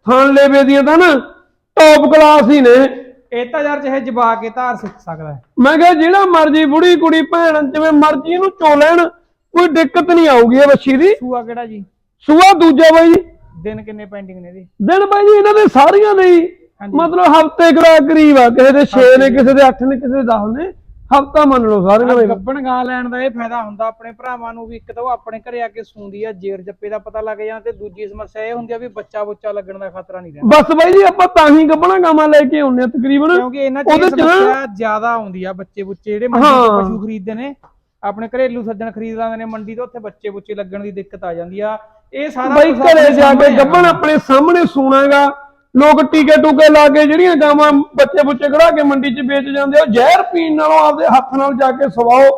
ਥਾਣ ਲੇਵੇ ਦੀਆਂ ਤਾਂ ਨਾ ਟੌਪ ਕਲਾਸ ਹੀ ਨੇ। ਇਹ ਤਾਂ ਯਾਰ ਚਾਹੇ ਜਵਾ ਕੇ ਧਾਰ ਸਿੱਖ ਸਕਦਾ ਮੈਂ ਕਿਹਾ ਜਿਹੜਾ ਮਰਜ਼ੀ ਬੁੜੀ ਕੁੜੀ ਭੈਣ ਜਿਵੇਂ ਮਰਜ਼ੀ ਇਹਨੂੰ ਚੋ ਲੈਣ। ਕੋਈ ਦਿੱਕਤ ਨਹੀਂ ਆਊਗੀ ਇਹ ਬੱਚੀ ਦੀ। ਸੂਆ ਕਿਹੜਾ ਜੀ? ਸੂਆ ਦੂਜਾ ਬਾਈ ਜੀ। ਦਿਨ ਕਿੰਨੇ ਪੈਂਡਿੰਗ ਨੇ ਇਹਦੇ? ਦਿਨ ਬਾਈ ਜੀ ਇਹਨਾਂ ਦੇ ਸਾਰੀਆਂ ਦੇ ਹੀ ਹਾਂਜੀ। ਮਤਲਬ ਹਫ਼ਤੇ ਕਰਾ ਕਰੀਬ ਆ ਕਿਸੇ ਦੇ 6 ਨੇ ਕਿਸੇ ਦੇ 8 ਨੇ ਕਿਸੇ ਦੇ 10 ਨੇ। ਹਫਤਾ ਮੰਨ ਲਓ ਸਾਰੀਆਂ ਦੇ ਗੱਬਣ ਗਾਂ ਲੈਣ ਦਾ ਇਹ ਫਾਇਦਾ ਹੁੰਦਾ ਆਪਣੇ ਭਰਾਵਾਂ ਨੂੰ ਵੀ ਇੱਕ ਤਾਂ ਉਹ ਆਪਣੇ ਘਰੇ ਆ ਕੇ ਸੂੰਦੀ ਆ ਜੇਰ ਜੱਪੇ ਦਾ ਪਤਾ ਲੱਗ ਜਾਂਦਾ ਤੇ ਦੂਜੀ ਸਮੱਸਿਆ ਇਹ ਹੁੰਦੀ ਆ ਵੀ ਬੱਚਾ ਬੁੱਚਾ ਲੱਗਣ ਦਾ ਖਤਰਾ ਨਹੀਂ ਰਹਿੰਦਾ। ਬਸ ਬਾਈ ਜੀ ਆਪਾਂ ਤਾਂ ਹੀ ਗੱਬਣਾ ਗਾਵਾਂ ਲੈ ਕੇ ਆਉਂਦੇ ਆ ਤਕਰੀਬਨ। ਕਿਉਂਕਿ ਇਹਨਾਂ ਚ ਇਹ ਉਹਦੇ ਚ ਨਾ- ਸਮੱਸਿਆ ਜ਼ਿਆਦਾ ਆਉਂਦੀ ਆ ਬੱਚੇ ਬੁੱਚੇ ਜਿਹੜੇ ਮੰਡੀ ਤੋਂ ਹਾਂ। ਪਸ਼ੂ ਖਰੀਦਦੇ ਨੇ ਆਪਣੇ ਘਰੇਲੂ ਸੱਜਣ ਖਰੀਦ ਲਾਂਦੇ ਨੇ ਮੰਡੀ ਤੋਂ ਉੱਥੇ ਬੱਚੇ ਬੁੱਚੇ ਲੱਗਣ ਦੀ ਦਿੱਕਤ ਆ ਜਾਂਦੀ ਆ। ਇਹ ਸਾਰਾ ਬਾਈ ਘਰੇ ਜਾ ਕੇ। ਗੱਬਣ ਆਪਣੇ ਸਾਹਮਣੇ ਸੁਣਾਗਾ। ਲੋਕ ਟੀਕੇ ਟੂਕੇ ਲਾ ਕੇ ਜਿਹੜੀਆਂ ਗਾਵਾਂ ਬੱਚੇ ਬੁੱਚੇ ਖੜਾ ਕੇ ਮੰਡੀ 'ਚ ਵੇਚ ਜਾਂਦੇ ਆ ਉਹ ਜ਼ਹਿਰ ਪੀਣ ਨਾਲੋਂ ਆਪਦੇ ਹੱਥ ਨਾਲ ਜਾ ਕੇ ਸਵਾਓ।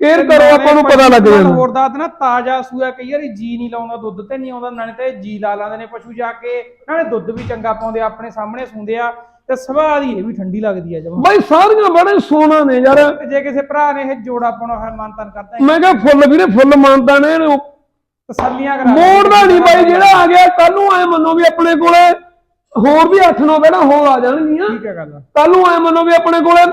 ਕੇਅਰ ਕਰੋ ਆਪਾਂ ਨੂੰ ਪਤਾ ਲੱਗ ਜਾਂਦਾ। ਹੋਰ ਦੱਸ ਨਾ ਤਾਜ਼ਾ ਸੂਆ ਕਈ ਵਾਰੀ ਜੀ ਨਹੀਂ ਲਾਉਂਦਾ ਦੁੱਧ ਤੇ ਨਹੀਂ ਆਉਂਦਾ ਨਾਲੇ ਤੇ ਜੀ ਲਾ ਲਾਉਂਦੇ ਨੇ ਪਸ਼ੂ ਜਾ ਕੇ। ਨਾਲੇ ਦੁੱਧ ਵੀ ਚੰਗਾ ਪਾਉਂਦੇ ਆਪਣੇ ਸਾਹਮਣੇ ਸੁੰਦੇ ਆ। ਤੇ ਸੁਭਾਅ ਦੀ ਇਹ ਵੀ ਠੰਡੀ ਲੱਗਦੀ ਆ ਜਮਾ। ਬਾਈ ਸਾਰੀਆਂ ਬੜੇ ਸੋਹਣਾ ਨੇ ਯਾਰ। ਤੇ ਜੇ ਕਿਸੇ ਭਰਾ ਨੇ ਇਹ ਜੋੜਾ ਪਾਉਣਾ ਹੈ ਮਾਨਤਨ ਕਰਦਾ ਹੈ। ਮੈਂ ਕਿਹਾ ਫੁੱਲ ਵੀਰੇ ਫੁੱਲ ਮਾਨਤਾ ਨੇ ਇਹਨੂੰ। ਤਸੱਲੀਆਂ ਕਰਾ ਮੋੜਦਾ ਨਹੀਂ ਬਾਈ ਜਿਹੜਾ ਆ ਗਿਆ ਕੱਲ ਨੂੰ ਐ ਮੰਨੋ ਵੀ ਆਪਣੇ ਕੋਲੇ ਹੋਰ ਵੀ 8-9 ਬੈਣਾ ਹੋਰ ਆ ਜਾਣਗੀਆਂ। ਠੀਕ ਹੈ ਗੱਲ। ਕੱਲ ਨੂੰ ਐ ਮੰਨੋ ਵੀ ਆਪਣੇ ਕੋਲੇ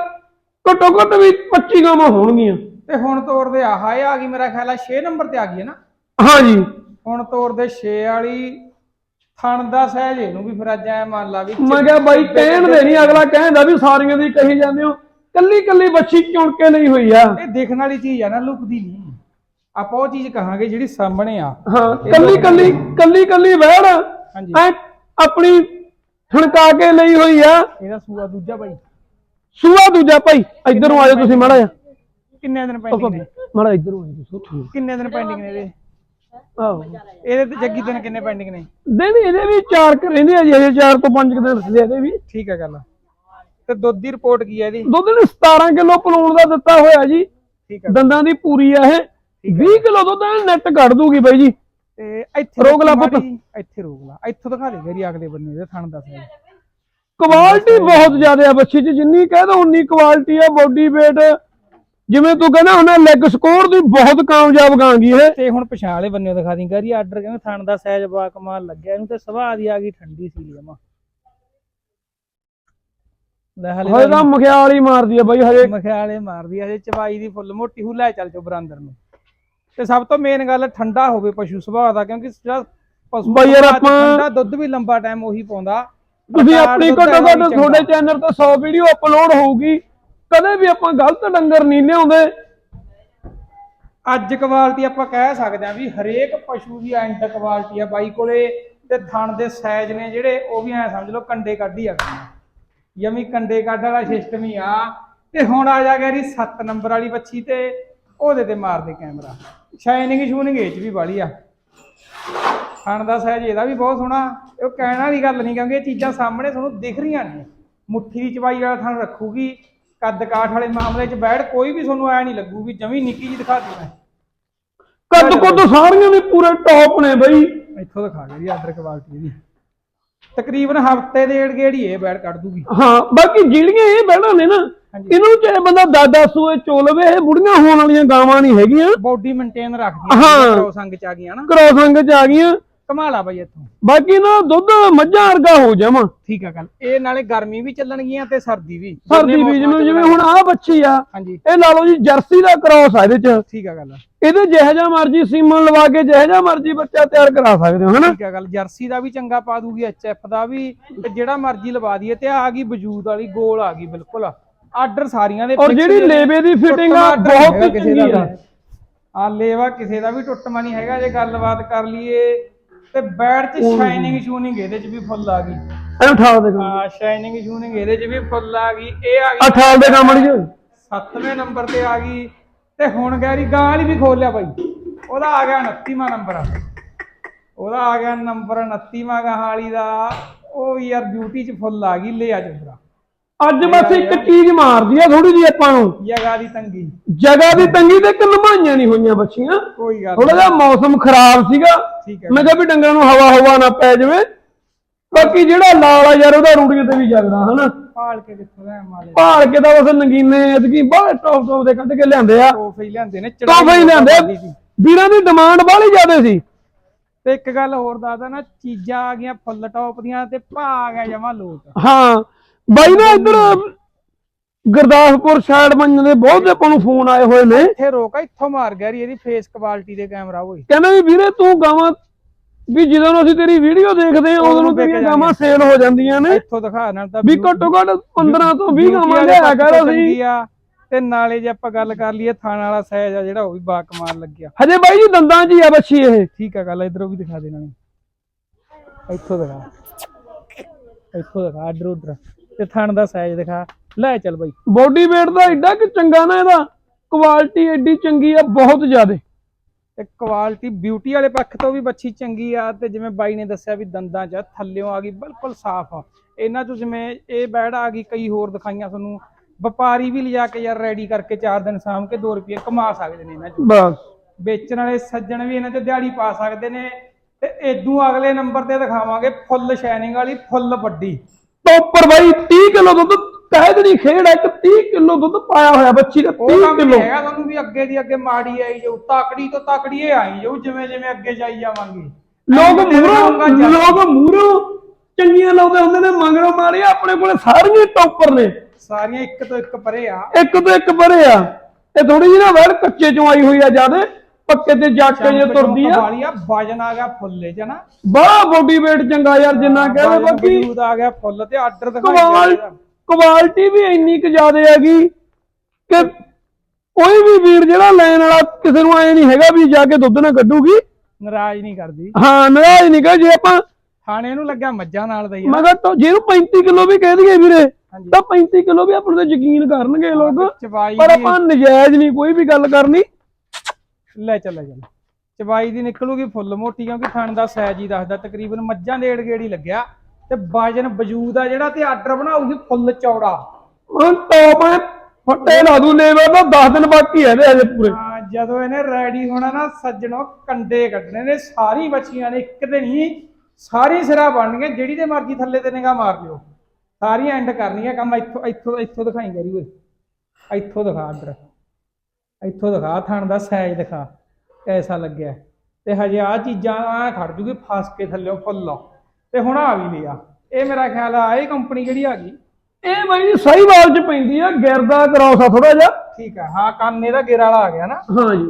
ਘੱਟੋ ਘੱਟ ਵੀ 25 ਗਾਵਾਂ ਹੋਣਗੀਆਂ। ਤੇ ਹੁਣ ਤੋਰਦੇ ਆਹ ਇਹ ਆ ਗਈ ਮੇਰਾ ਖਿਆਲ ਆ 6 ਨੰਬਰ ਤੇ ਆ ਗਈ ਹੈ ਨਾ? ਹਾਂਜੀ। ਹੁਣ ਤੋਰਦੇ 6 ਵਾਲੀ ਥਣ ਦਾ ਸਹਿਜ ਇਹਨੂੰ ਵੀ ਫਿਰ ਅੱਜ ਐ ਮੰਨ ਲਾ ਵੀ ਮੈਂ ਕਿਹਾ ਬਾਈ ਕਹਿਣ ਦੇ ਨਹੀਂ ਅਗਲਾ ਕਹਿੰਦਾ ਵੀ ਸਾਰੀਆਂ ਦੀ ਕਹੀ ਜਾਂਦੇ ਹੋ। ਕੱਲੀ ਕੱਲੀ ਬੱਚੀ ਚੁਣ ਕੇ ਲਈ ਹੋਈ ਆ। ਇਹ ਦੇਖਣ ਵਾਲੀ ਚੀਜ਼ ਆ ਨਾ ਲੁਕਦੀ ਨਹੀਂ। ਆਪਾਂ ਉਹ ਚੀਜ਼ ਕਹਾਂਗੇ ਜਿਹੜੀ ਸਾਹਮਣੇ ਆ। ਹਾਂ ਕੱਲੀ ਕੱਲੀ ਕੱਲੀ ਕੱਲੀ ਵਹਿੜ ਹਾਂਜੀ। ਐ ਆਪਣੀ ਠਣਕਾ ਕੇ ਲਈ ਹੋਈ ਆ। ਇਹਦਾ ਸੂਆ ਦੂਜਾ ਬਾਈ। ਸੂਆ ਦੂਜਾ ਭਾਈ ਇੱਧਰੋਂ ਆਜੋ ਤੁਸੀਂ ਮਾੜਾ ਜਿਹਾ। ਕਿੰਨੇ ਦਿਨ ਪੈਂਡਿੰਗ ਨੇ? ਮਾੜਾ ਇੱਧਰੋਂ ਆਜੋ ਤੁਸੀਂ ਕਿੰਨੇ ਦਿਨ ਪੈਂਡਿੰਗ ਨੇ ਇਹਦੇ? ਆਹੋ। ਇਹਦੇ ਤੇ ਜੱਗੀ ਦਿਨ ਕਿੰਨੇ ਪੈਂਡਿੰਗ ਨੇ? ਦਿਨ ਇਹਦੇ ਵੀ ਚਾਰ ਕੁ ਰਹਿੰਦੇ ਆ ਜੀ ਹਜੇ ਚਾਰ ਤੋਂ ਪੰਜ ਕੁ ਦਿਨ ਰਹਿੰਦੇ ਆ ਇਹਦੇ ਵੀ। ਠੀਕ ਹੈ ਗੱਲ। ਤੇ ਦੁੱਧ ਦੀ ਰਿਪੋਰਟ ਕੀ ਹੈ ਇਹਦੀ? ਦੁੱਧ ਨੇ 17 ਕਿਲੋ ਪਲੂਣ ਦਾ ਦਿੱਤਾ ਹੋਇਆ ਜੀ। ਠੀਕ ਹੈ ਦੰਦਾਂ ਦੀ ਪੂਰੀ ਆ ਇਹ। 20 ਕਿਲੋ ਦੁੱਧ ਇਹ ਨੈਟ ਕੱਢ ਦੂਗੀ ਬਾਈ ਜੀ। ਤੇ ਇੱਥੇ ਰੋਕ ਲਾ ਪੁੱਤ। ਇੱਥੇ ਰੋਕ ਲਾ। ਇੱਥੋਂ ਦਿਖਾ ਦੇ ਗਰੀ ਅਗਲੇ ਬੰਨੇ ਦੇ ਥਣ ਦਾ। ਸਾਈਜ਼ ਕੁਆਲਿਟੀ ਬਹੁਤ ਜ਼ਿਆਦਾ ਆ ਬੱਚੀ ਚ ਜਿੰਨੀ ਕਹਿ ਦੋ ਉਨੀ ਕੁਆਲਿਟੀ ਆ ਬੋਡੀ weight ਜਿਵੇਂ ਤੂੰ ਕਹਿੰਦਾ ਹੁਣ ਲੈਗ ਸਕੋਰ ਦੀ ਬਹੁਤ ਕਾਮਯਾਬ ਗਾਂਗੀ ਇਹ। ਤੇ ਹੁਣ ਪਛਾਣ ਵਾਲੇ ਬੰਨੇ ਦਿਖਾ ਦੀ ਗਰੀ ਆਰਡਰ ਕਹਿੰਦੇ ਥਣ ਦਾ ਸਾਈਜ਼ ਬਾ ਕਮਾਲ ਲੱਗਿਆ ਇਹਨੂੰ ਤੇ ਸੁਭਾਅ ਦੀ ਆ ਗਈ ਠੰਡੀ ਸੀ ਜਮਾ। ਲੈ ਹਲੇ ਹਜੇ ਤਾਂ ਮਖਿਆਲ ਮਾਰਦੀ ਆ ਬਾਈ ਹਜੇ। ਮਖਿਆਲੇ ਮਾਰਦੀ ਆ ਜੇ ਚਵਾਈ ਦੀ ਫੁੱਲ ਮੋਟੀ ਹੂ ਲੈ ਚੱਲ ਚੋ ਬਰਾਂਦਰ ਨੂੰ। ਤੇ ਸਭ ਤੋਂ ਮੇਨ ਗੱਲ ਠੰਡਾ ਹੋਵੇ ਪਸ਼ੂ ਸੁਭਾਅ ਦਾ ਕਿਉਂਕਿ ਜਿਹੜਾ ਪਸ਼ੂ ਬਈ ਯਾਰ ਆਪਾਂ- ਠੰਡਾ ਦੁੱਧ ਵੀ ਲੰਬਾ ਟਾਈਮ ਉਹੀ ਪਾਉਂਦਾ ਤੁਸੀਂ ਆਪਣੀ ਘੱਟੋ ਘੱਟ ਤੁਹਾਡੇ। ਚੈਨਲ ਤੇ 100 ਵੀਡੀਓ ਅਪਲੋਡ ਹੋਊਗੀ। ਕਦੇ ਵੀ ਆਪਾਂ ਗਲਤ ਡੰਗਰ ਨਹੀਂ ਲਿਆਉਂਦੇ। ਅੱਜ ਕੁਆਲਿਟੀ ਆਪਾਂ ਕਹਿ ਸਕਦੇ ਹਾਂ ਵੀ ਹਰੇਕ ਪਸ਼ੂ ਦੀ ਐਂਡ ਕੁਆਲਿਟੀ ਆ ਬਾਈ ਕੋਲੇ ਤੇ ਥਣ ਦੇ ਸਾਈਜ਼ ਨੇ ਜਿਹੜੇ, ਉਹ ਵੀ ਐ ਸਮਝ ਲਓ ਕੰਡੇ ਕੱਢੀ ਹੀ ਆ ਯਮੀ ਕੰਡੇ ਕੱਢ ਵਾਲਾ ਸਿਸਟਮ ਹੀ ਆ। ਤੇ ਹੁਣ ਆ ਜਾ ਗਿਆ ਜੀ 7 ਨੰਬਰ ਵਾਲੀ ਬੱਚੀ ਤੇ ਉਹਦੇ ਤੇ ਮਾਰਦੇ ਕੈਮਰਾ ਸ਼ਾਈਨਿੰਗ ਸ਼ੂਨਿੰਗ ਇਹ ਚ ਵੀ ਵਾਲੀ ਆ। ਥਣ ਦਾ ਸਾਈਜ਼ ਇਹਦਾ ਵੀ ਬਹੁਤ ਸੋਹਣਾ। ਉਹ ਕਹਿਣ ਵਾਲੀ ਗੱਲ ਨਹੀਂ ਕਿਉਂਕਿ ਇਹ ਚੀਜ਼ਾਂ ਸਾਹਮਣੇ ਤੁਹਾਨੂੰ ਦਿਖ ਰਹੀਆਂ ਨੇ। ਮੁੱਠੀ ਦੀ ਚਵਾਈ ਵਾਲਾ ਥਣ ਰੱਖੂਗੀ। ਕੱਦ ਕਾਠ ਵਾਲੇ ਮਾਮਲੇ 'ਚ ਬੈਠ ਕੋਈ ਵੀ ਤੁਹਾਨੂੰ ਐ ਨਹੀਂ ਲੱਗੂ ਵੀ ਜਮੀ ਨਿੱਕੀ ਜੀ ਦਿਖਾਤੀ ਮੈਂ। ਕੱਦ ਕੁੱਦ ਸਾਰੀਆਂ ਦੇ ਪੂਰੇ ਟੌਪ ਨੇ ਬਈ। ਇੱਥੋਂ ਦਿਖਾ ਗਏ ਜੀ ਆਰਡਰ ਕੁਆਲਿਟੀ ਦੀ ਤਕਰੀਬਨ ਹਫ਼ਤੇ ਦੇ ਏੜ ਗੇੜੀ ਇਹ ਬੈਠ ਕੱਢ ਦੂਗੀ। ਹਾਂ ਬਾਕੀ ਜਿਹੜੀਆਂ ਇਹ ਬਹਿਣਾ ਨੇ ਨਾ ਹਾਂਜੀ। ਇਹਨੂੰ ਚਾਹੇ ਬੰਦਾ ਦਾਦਾ ਸੂਏ ਚੋਲਵੇ ਇਹ ਬੁੜੀਆਂ ਹੋਣ ਵਾਲੀਆਂ ਗਾਵਾਂ ਨਹੀਂ ਹੈਗੀਆਂ। ਬੋਡੀ ਮੇਨਟੇਨ ਰੱਖਦੀ ਹਾਂ। ਕਰੋ ਸੰਗ ਚ ਆ ਗਈਆਂ ਨਾ। ਕ੍ਰੋਸ ਰੰਗ ਚ ਆ ਗਈਆਂ। ਕਮਾਲਾ ਬਈ ਇੱਥੋਂ। ਬਾਕੀ ਨਾ ਦੁੱਧ ਮੱਝਾਂ ਵਰਗਾ ਹੋ ਜਾਵਾਂ। ਠੀਕ ਆ ਗੱਲ। ਇਹ ਨਾਲੇ ਗਰਮੀ ਵੀ ਚੱਲਣਗੀਆਂ ਤੇ ਸਰਦੀ ਵੀ। ਸਰਦੀ ਚ ਜਿਵੇਂ ਹੁਣ ਆਹ ਬੱਚੀ ਆ ਹਾਂਜੀ। ਇਹ ਲਾ ਲਓ ਜੀ ਜਰਸੀ ਦਾ ਕ੍ਰੋਸ ਆ ਇਹਦੇ ਚ। ਠੀਕ ਆ ਗੱਲ ਇਹਦੇ ਜਿਹੋ ਜਿਹਾ ਮਰਜ਼ੀ ਸੀਮਨ ਲਵਾ ਕੇ ਜਿਹੋ ਜਿਹਾ ਮਰਜ਼ੀ ਬੱਚਾ ਤਿਆਰ ਕਰਾ ਸਕਦੇ ਹੋ ਹਨਾ? ਠੀਕ ਆ ਗੱਲ। ਜਰਸੀ ਦਾ ਵੀ ਚੰਗਾ ਪਾ ਦੂਗੀ ਐਚਐਫ ਦਾ ਵੀ ਤੇ ਜਿਹੜਾ ਮਰਜ਼ੀ ਲਵਾ ਦਈਏ ਤੇ ਆ ਗਈ ਵਜੂਦ ਵਾਲੀ ਗੋਲ ਆ ਗਈ ਬਿਲਕੁਲ। ਆਰਡਰ ਸਾਰੀਆਂ ਦੇ ਔਰ ਜਿਹੜੀ। ਲੇਵੇ ਦੀ ਫਿਟਿੰਗ ਆ ਬਹੁਤ ਚੰਗੀ ਆ। ਵੀ। ਆ ਲੇਵਾ ਕਿਸੇ ਦਾ ਵੀ ਟੁੱਟਮਾ ਨਹੀਂ ਹੈਗਾ ਜੇ ਗੱਲਬਾਤ ਕਰ ਲਈਏ। ਤੇ ਬੈਡ 'ਚ ਸ਼ਾਈਨਿੰਗ ਸ਼ੂਨਿੰਗ ਇਹਦੇ 'ਚ ਵੀ ਫੁੱਲ ਆ ਗਈ। ਇਹਨੂੰ ਠਾਲ ਦੇ ਕੰਮ। ਆ ਸ਼ਾਈਨਿੰਗ ਸ਼ੂਨਿੰਗ ਇਹਦੇ 'ਚ ਵੀ ਫੁੱਲ ਆ ਗਈ। ਇਹ ਆ ਆ ਗਈ ਠਾਲ ਦੇ ਕੰਮ ਅੜੀਏ ਸੱਤਵੇਂ ਨੰਬਰ ਤੇ ਆ ਗਈ। ਤੇ ਹੁਣ ਗੈਰੀ ਗਾਂ ਵਾਲੀ ਵੀ ਖੋਲ ਲਿਆ ਬਾਈ ਉਹਦਾ ਆ ਗਿਆ 29ਵਾਂ ਨੰਬਰ। ਉਹਦਾ ਆ ਗਿਆ ਨੰਬਰ 29ਵਾਂ ਗਾਂ ਵਾਲੀ ਦਾ। ਉਹ ਯਾਰ ਬਿਊਟੀ 'ਚ ਫੁੱਲ ਆ ਗਈ ਲੈ ਆ ਜੰਦਰਾ ਅੱਜ ਬਸ ਇੱਕ ਚੀਜ਼ ਮਾਰਦੀ ਆ ਥੋੜੀ ਜੀ ਆਪਾਂ ਨੂੰ। ਜਗਾ ਦੀ ਤੰਗੀ। ਜਗ੍ਹਾ ਦੀ ਤੰਗੀ ਤੇ ਕਲਮਾਈਆਂ ਨਹੀਂ ਹੋਈਆਂ ਬੱਚੀਆਂ। ਕੋਈ ਗੱਲ ਥੋੜਾ ਜਿਹਾ ਮੌਸਮ ਖਰਾਬ ਸੀਗਾ। ਮੈਂ ਕਿਹਾ ਵੀ ਡੰਗਰਾਂ ਨੂੰ ਹਵਾ ਹਵਾ ਨਾ ਪੈ ਜਾਵੇ। ਬਾਕੀ ਜਿਹੜਾ ਲਾਲ ਆ ਯਾਰ ਉਹਦਾ ਰੂੜੀਏ ਤੇ ਵੀ ਜਗਦਾ ਹਨਾ? ਪਾਲ ਕੇ ਕਿੱਥੋਂ ਲੈ ਮਾਲੇ ਭਾਲ ਕੇ ਤਾਂ ਬਸ ਨਗੀਨੇ ਐਤਕੀ ਬਾਹਲੇ ਟੌਪ ਟੌਪ ਦੇ ਕੱਢ ਕੇ ਲਿਆਂਦੇ ਆ। ਤੋਹਫੇ ਹੀ ਲਿਆਂਦੇ ਨੇ ਤੋਹਫੇ ਹੀ ਲਿਆਂਦੇ। ਵੀਰਾਂ ਦੀ ਡਿਮਾਂਡ ਬਾਹਲੀ ਜ਼ਿਆਦੇ ਸੀ। ਤੇ ਇੱਕ ਗੱਲ ਹੋਰ ਦੱਸਦਾ ਨਾ ਚੀਜ਼ਾਂ ਆ ਗਈਆਂ ਫੁੱਲ ਟੌਪ ਦੀਆਂ ਤੇ ਭਾ ਆ ਗਿਆ ਜਮਾ ਲੋਟ। ਹਾਂ। ਬਾਈ ਨਾ ਇੱਧਰ ਗੁਰਦਾਸਪੁਰ ਸਾਈਡ ਮੰਨ ਦੇ ਬਹੁਤ ਆਪਾਂ ਨੂੰ ਫੋਨ ਆਏ ਹੋਏ ਨੇ। ਇੱਥੇ ਰੋਕ ਇੱਥੋਂ ਮਾਰ ਗਿਆ ਰੀ ਇਹਦੀ ਫੇਸ ਕੁਆਲਿਟੀ ਦੇ ਕੈਮਰਾ ਓਏ ਕਹਿੰਦੇ ਵੀ ਵੀਰੇ ਤੂੰ ਗਾਵਾਂ ਵੀ ਜਦੋਂ ਅਸੀਂ ਤੇਰੀ ਵੀਡੀਓ ਦੇਖਦੇ ਹਾਂ ਉਦੋਂ ਨੂੰ ਤੇਰੀਆਂ। ਗਾਵਾਂ ਸੇਲ ਹੋ ਜਾਂਦੀਆਂ ਨੇ। ਇੱਥੋਂ ਦਿਖਾ ਨਾਲ ਤਾਂ ਵੀ ਘੱਟੋ ਘੱਟ 15 ਤੋਂ 20 beauty ਗਾਵਾਂ ਲਿਆ ਕਰ ਅਸੀਂ ਆ ਤੇ ਨਾਲੇ ਜੇ ਆਪਾਂ ਗੱਲ ਕਰ ਲਈਏ ਥਾਣ ਵਾਲਾ ਸਾਈਜ਼ ਆ ਜਿਹੜਾ ਉਹ ਵੀ ਬਾ ਕਮਾਲ ਲੱਗਿਆ। ਹਜੇ ਬਾਈ ਜੀ ਦੰਦਾਂ 'ਚ ਹੀ ਆ ਬੱਚੀ ਇਹ। ਠੀਕ ਆ ਗੱਲ ਇਧਰੋਂ ਵੀ ਦਿਖਾ ਦੇਣਾ ਨੇ ਇੱਥੋਂ ਦਿਖਾ। ਇੱਥੋਂ ਦਿਖਾ ਆਡਰ ਉਧਰ। ਤੇ ਥਣ ਦਾ ਸਾਈਜ਼ ਦਿਖਾ। ਲੈ ਚੱਲ ਬਾਈ। ਬੋਡੀ weight ਦਾ ਐਡਾ ਕਿ ਚੰਗਾ ਨਾ ਇਹਦਾ। ਕੁਆਲਿਟੀ ਐਡੀ ਚੰਗੀ ਆ ਬਹੁਤ ਜ਼ਿਆਦਾ। ਤੇ ਕੁਆਲਿਟੀ ਬਿਊਟੀ ਵਾਲੇ ਪੱਖ ਤੋਂ ਵੀ ਬੱਚੀ ਚੰਗੀ ਆ ਤੇ ਜਿਵੇਂ ਬਾਈ ਨੇ ਦੱਸਿਆ ਵੀ ਦੰਦਾਂ 'ਚ ਥੱਲਿਓਂ ਆ ਗਈ ਬਿਲਕੁਲ ਸਾਫ਼ ਆ। ਇਹਨਾਂ 'ਚੋਂ ਜਿਵੇਂ ਇਹ ਬੈੜ ਆ ਗਈ ਕਈ ਹੋਰ ਦਿਖਾਈਆਂ ਤੁਹਾਨੂੰ। ਵਪਾਰੀ ਵੀ ਲਿਜਾ ਕੇ ਯਾਰ ਰੈਡੀ ਕਰਕੇ 4 ਦਿਨ ਸਾਂਭ ਕੇ 2 ਰੁਪਏ ਕਮਾ ਸਕਦੇ ਨੇ ਇਹਨਾਂ 'ਚੋਂ। ਬਸ। ਵੇਚਣ ਵਾਲੇ ਸੱਜਣ ਵੀ ਇਹਨਾਂ 'ਚ ਦਿਹਾੜੀ ਪਾ ਸਕਦੇ ਨੇ ਤੇ ਇਦੋਂ ਅਗਲੇ ਨੰਬਰ ਤੇ ਦਿਖਾਵਾਂਗੇ ਫੁੱਲ ਸ਼ਾਈਨਿੰਗ ਵਾਲੀ ਫੁੱਲ ਵੱਡੀ। ਟੋਪਰ ਬਾਈ 30 ਕਿਲੋ ਦੁੱਧ ਕਹਿਦ ਨਹੀਂ ਖੇਡ ਇੱਕ 30 ਕਿਲੋ ਦੁੱਧ ਪਾਇਆ ਹੋਇਆ ਬੱਚੀ ਦਾ ਉਹ 30 ਕੰਮ ਕਿਲੋ। ਹੈਗਾ ਤੁਹਾਨੂੰ ਵੀ ਅੱਗੇ ਦੀ ਅੱਗੇ ਮਾੜੀ ਆਈ ਜਾਊ ਤਾਕੜੀ ਤੋਂ ਤਾਕੜੀ ਇਹ ਆਈ ਜਾਊ ਜਿਵੇਂ ਜਿਵੇਂ ਅੱਗੇ ਜਾਈ ਜਾਵਾਂਗੇ। ਲੋਕ ਜਦ- ਲੋਕ ਮੂਰੋਂ ਚੰਗੀਆਂ ਲਾਉਂਦੇ ਹੁੰਦੇ ਨੇ ਮੰਗਰੋਂ ਮਾਰੇ ਆਪਣੇ ਕੋਲੇ ਸਾਰੀਆਂ ਟੋਪਰ ਨੇ। ਸਾਰੀਆਂ ਇੱਕ ਤੋਂ ਇੱਕ ਪਰੇ ਆ। ਇੱਕ ਤੋਂ ਇੱਕ ਭਰੇ ਆ। ਇਹ ਥੋੜੀ ਜਿਹੀ ਨਾ ਵੈੜ ਕੱਚੇ ਚੋਂ ਆਈ ਹੋਈ ਆ ਜਿਆਦੇ। ਪੱਕੇ ਤੇ ਜਾ ਕੇ ਜੇ ਤੁਰਦੀ ਆ। ਵਾਲੀ ਆ ਵਜਨ ਆ ਗਿਆ ਫੁੱਲੇ ਚ ਨਾ। ਬੜਾ ਬੋਡੀ weight ਚੰਗਾ ਯਾਰ ਜਿੰਨਾ ਕਹਿੰਦਾ ਬਾਕੀ। ਵਜੂਦ ਆ ਗਿਆ ਫੁੱਲ ਤੇ ਆਰਡਰ ਦਿਖਾਈ ਕੁਆਲਿਟੀ ਵੀ ਇੰਨੀ ਕੁ ਜ਼ਿਆਦੇ ਹੈਗੀ ਕਿ ਕੋਈ ਵੀ ਵੀਰ ਜਿਹੜਾ ਲੈਣ ਵਾਲਾ ਕਿਸੇ ਨੂੰ ਐ ਨਹੀਂ ਹੈਗਾ ਵੀ ਜਾ ਕੇ ਦੁੱਧ ਨਾ ਕੱਢੂਗੀ। ਨਾਰਾਜ਼ ਨਹੀਂ ਕਰਦੀ। ਹਾਂ ਨਾਰਾਜ਼ ਨਹੀਂ ਕਹ ਜੇ ਆਪਾਂ ਥਾਣੇ ਨੂੰ ਲੱਗਿਆ ਮੱਝਾਂ ਨਾਲ ਦਾ ਹੀ ਮੈਂ ਕਿਹਾ ਜਿਹਨੂੰ 35 ਕਿਲੋ ਵੀ ਕਹਿ ਦਈਏ ਵੀਰੇ। ਤਾਂ 35 ਕਿਲੋ ਵੀ ਆਪਣੇ ਤੇ ਯਕੀਨ ਕਰਨਗੇ ਲੋਕ। ਪਰ ਆਪਾਂ ਨਜਾਇਜ਼ ਨਹੀਂ ਕੋਈ ਵੀ ਗੱਲ ਕਰਨੀ। ਲੈ ਚੱਲ ਲੈ ਚੱਲ। ਚਵਾਈ ਦੀ ਨਿਕਲੂਗੀ ਫੁੱਲ ਮੋਟੀ ਕਿਉਂਕਿ ਥਣ ਦਾ ਸਾਈਜ਼ ਹੀ ਦੱਸਦਾ ਤਕਰੀਬਨ ਮੱਝਾਂ ਦੇ ਏੜ ਹੀ ਲੱਗਿਆ। ਤੇ ਵਜਨ ਵਜੂਦ ਆ ਜਿਹੜਾ ਤੇ ਆਰਡਰ ਬਣਾਉਗੀ ਫੁੱਲ ਚੌੜਾ। ਹੁਣ ਟੌਪ ਐ ਫੱਟੇ ਲਾ ਦੂ ਲੇਵਰ ਦਾ 10 ਦਿਨ ਬਾਕੀ ਹੈ ਇਹਦੇ ਅਜੇ ਪੂਰੇ। ਹਾਂ, ਜਦੋਂ ਇਹਨੇ ਰੈਡੀ ਹੋਣਾ ਨਾ ਸੱਜਣੋ ਕੰਡੇ ਕੱਢਣੇ ਨੇ ਸਾਰੀ ਬੱਚੀਆਂ ਨੇ ਇੱਕ ਤੇ ਨਹੀਂ ਸਾਰੀ ਸਿਰਾ ਬਣਨੀਆਂ ਜਿਹੜੀ ਦੇ ਮਰਜ਼ੀ ਥੱਲੇ ਤੇ ਨਿਗਾਹ ਮਾਰ ਲਿਓ। ਸਾਰੀਆਂ ਐਂਡ ਕਰਨੀਆਂ ਕੰਮ ਇੱਥੋਂ ਇੱਥੋਂ ਇੱਥੋਂ ਦਿਖਾਈ ਕਰੀ ਓਏ ਇੱਥੋਂ ਦਿਖਾ ਆਰਡਰ ਇੱਥੋਂ ਦਿਖਾ ਥਣ ਦਾ ਸਾਈਜ਼ ਦਿਖਾ ਕੈਸਾ ਲੱਗਿਆ। ਤੇ ਹਜੇ ਆ ਚੀਜ਼ਾਂ ਆ ਖੜ ਜੂਗੀ ਫਸ ਕੇ ਥੱਲੇ ਫੁੱਲ ਤੇ ਹੁਣ ਆ ਵੀ ਲਿਆ ਇਹ ਮੇਰਾ ਖਿਆਲ ਆ ਇਹ ਕੰਪਨੀ ਜਿਹੜੀ ਆ ਗਈ। ਇਹ ਬਾਈ ਸਹੀ ਵਾਲ ਚ ਪੈਂਦੀ ਆ ਗਿਰਦਾ ਕਰਾਉਸ ਆ ਥੋੜਾ ਜਿਹਾ। ਠੀਕ ਆ ਹਾਂ ਕੰਨੇ ਦਾ ਗਿਰ ਵਾਲਾ ਆ ਗਿਆ ਨਾ। ਹਾਂ ਜੀ।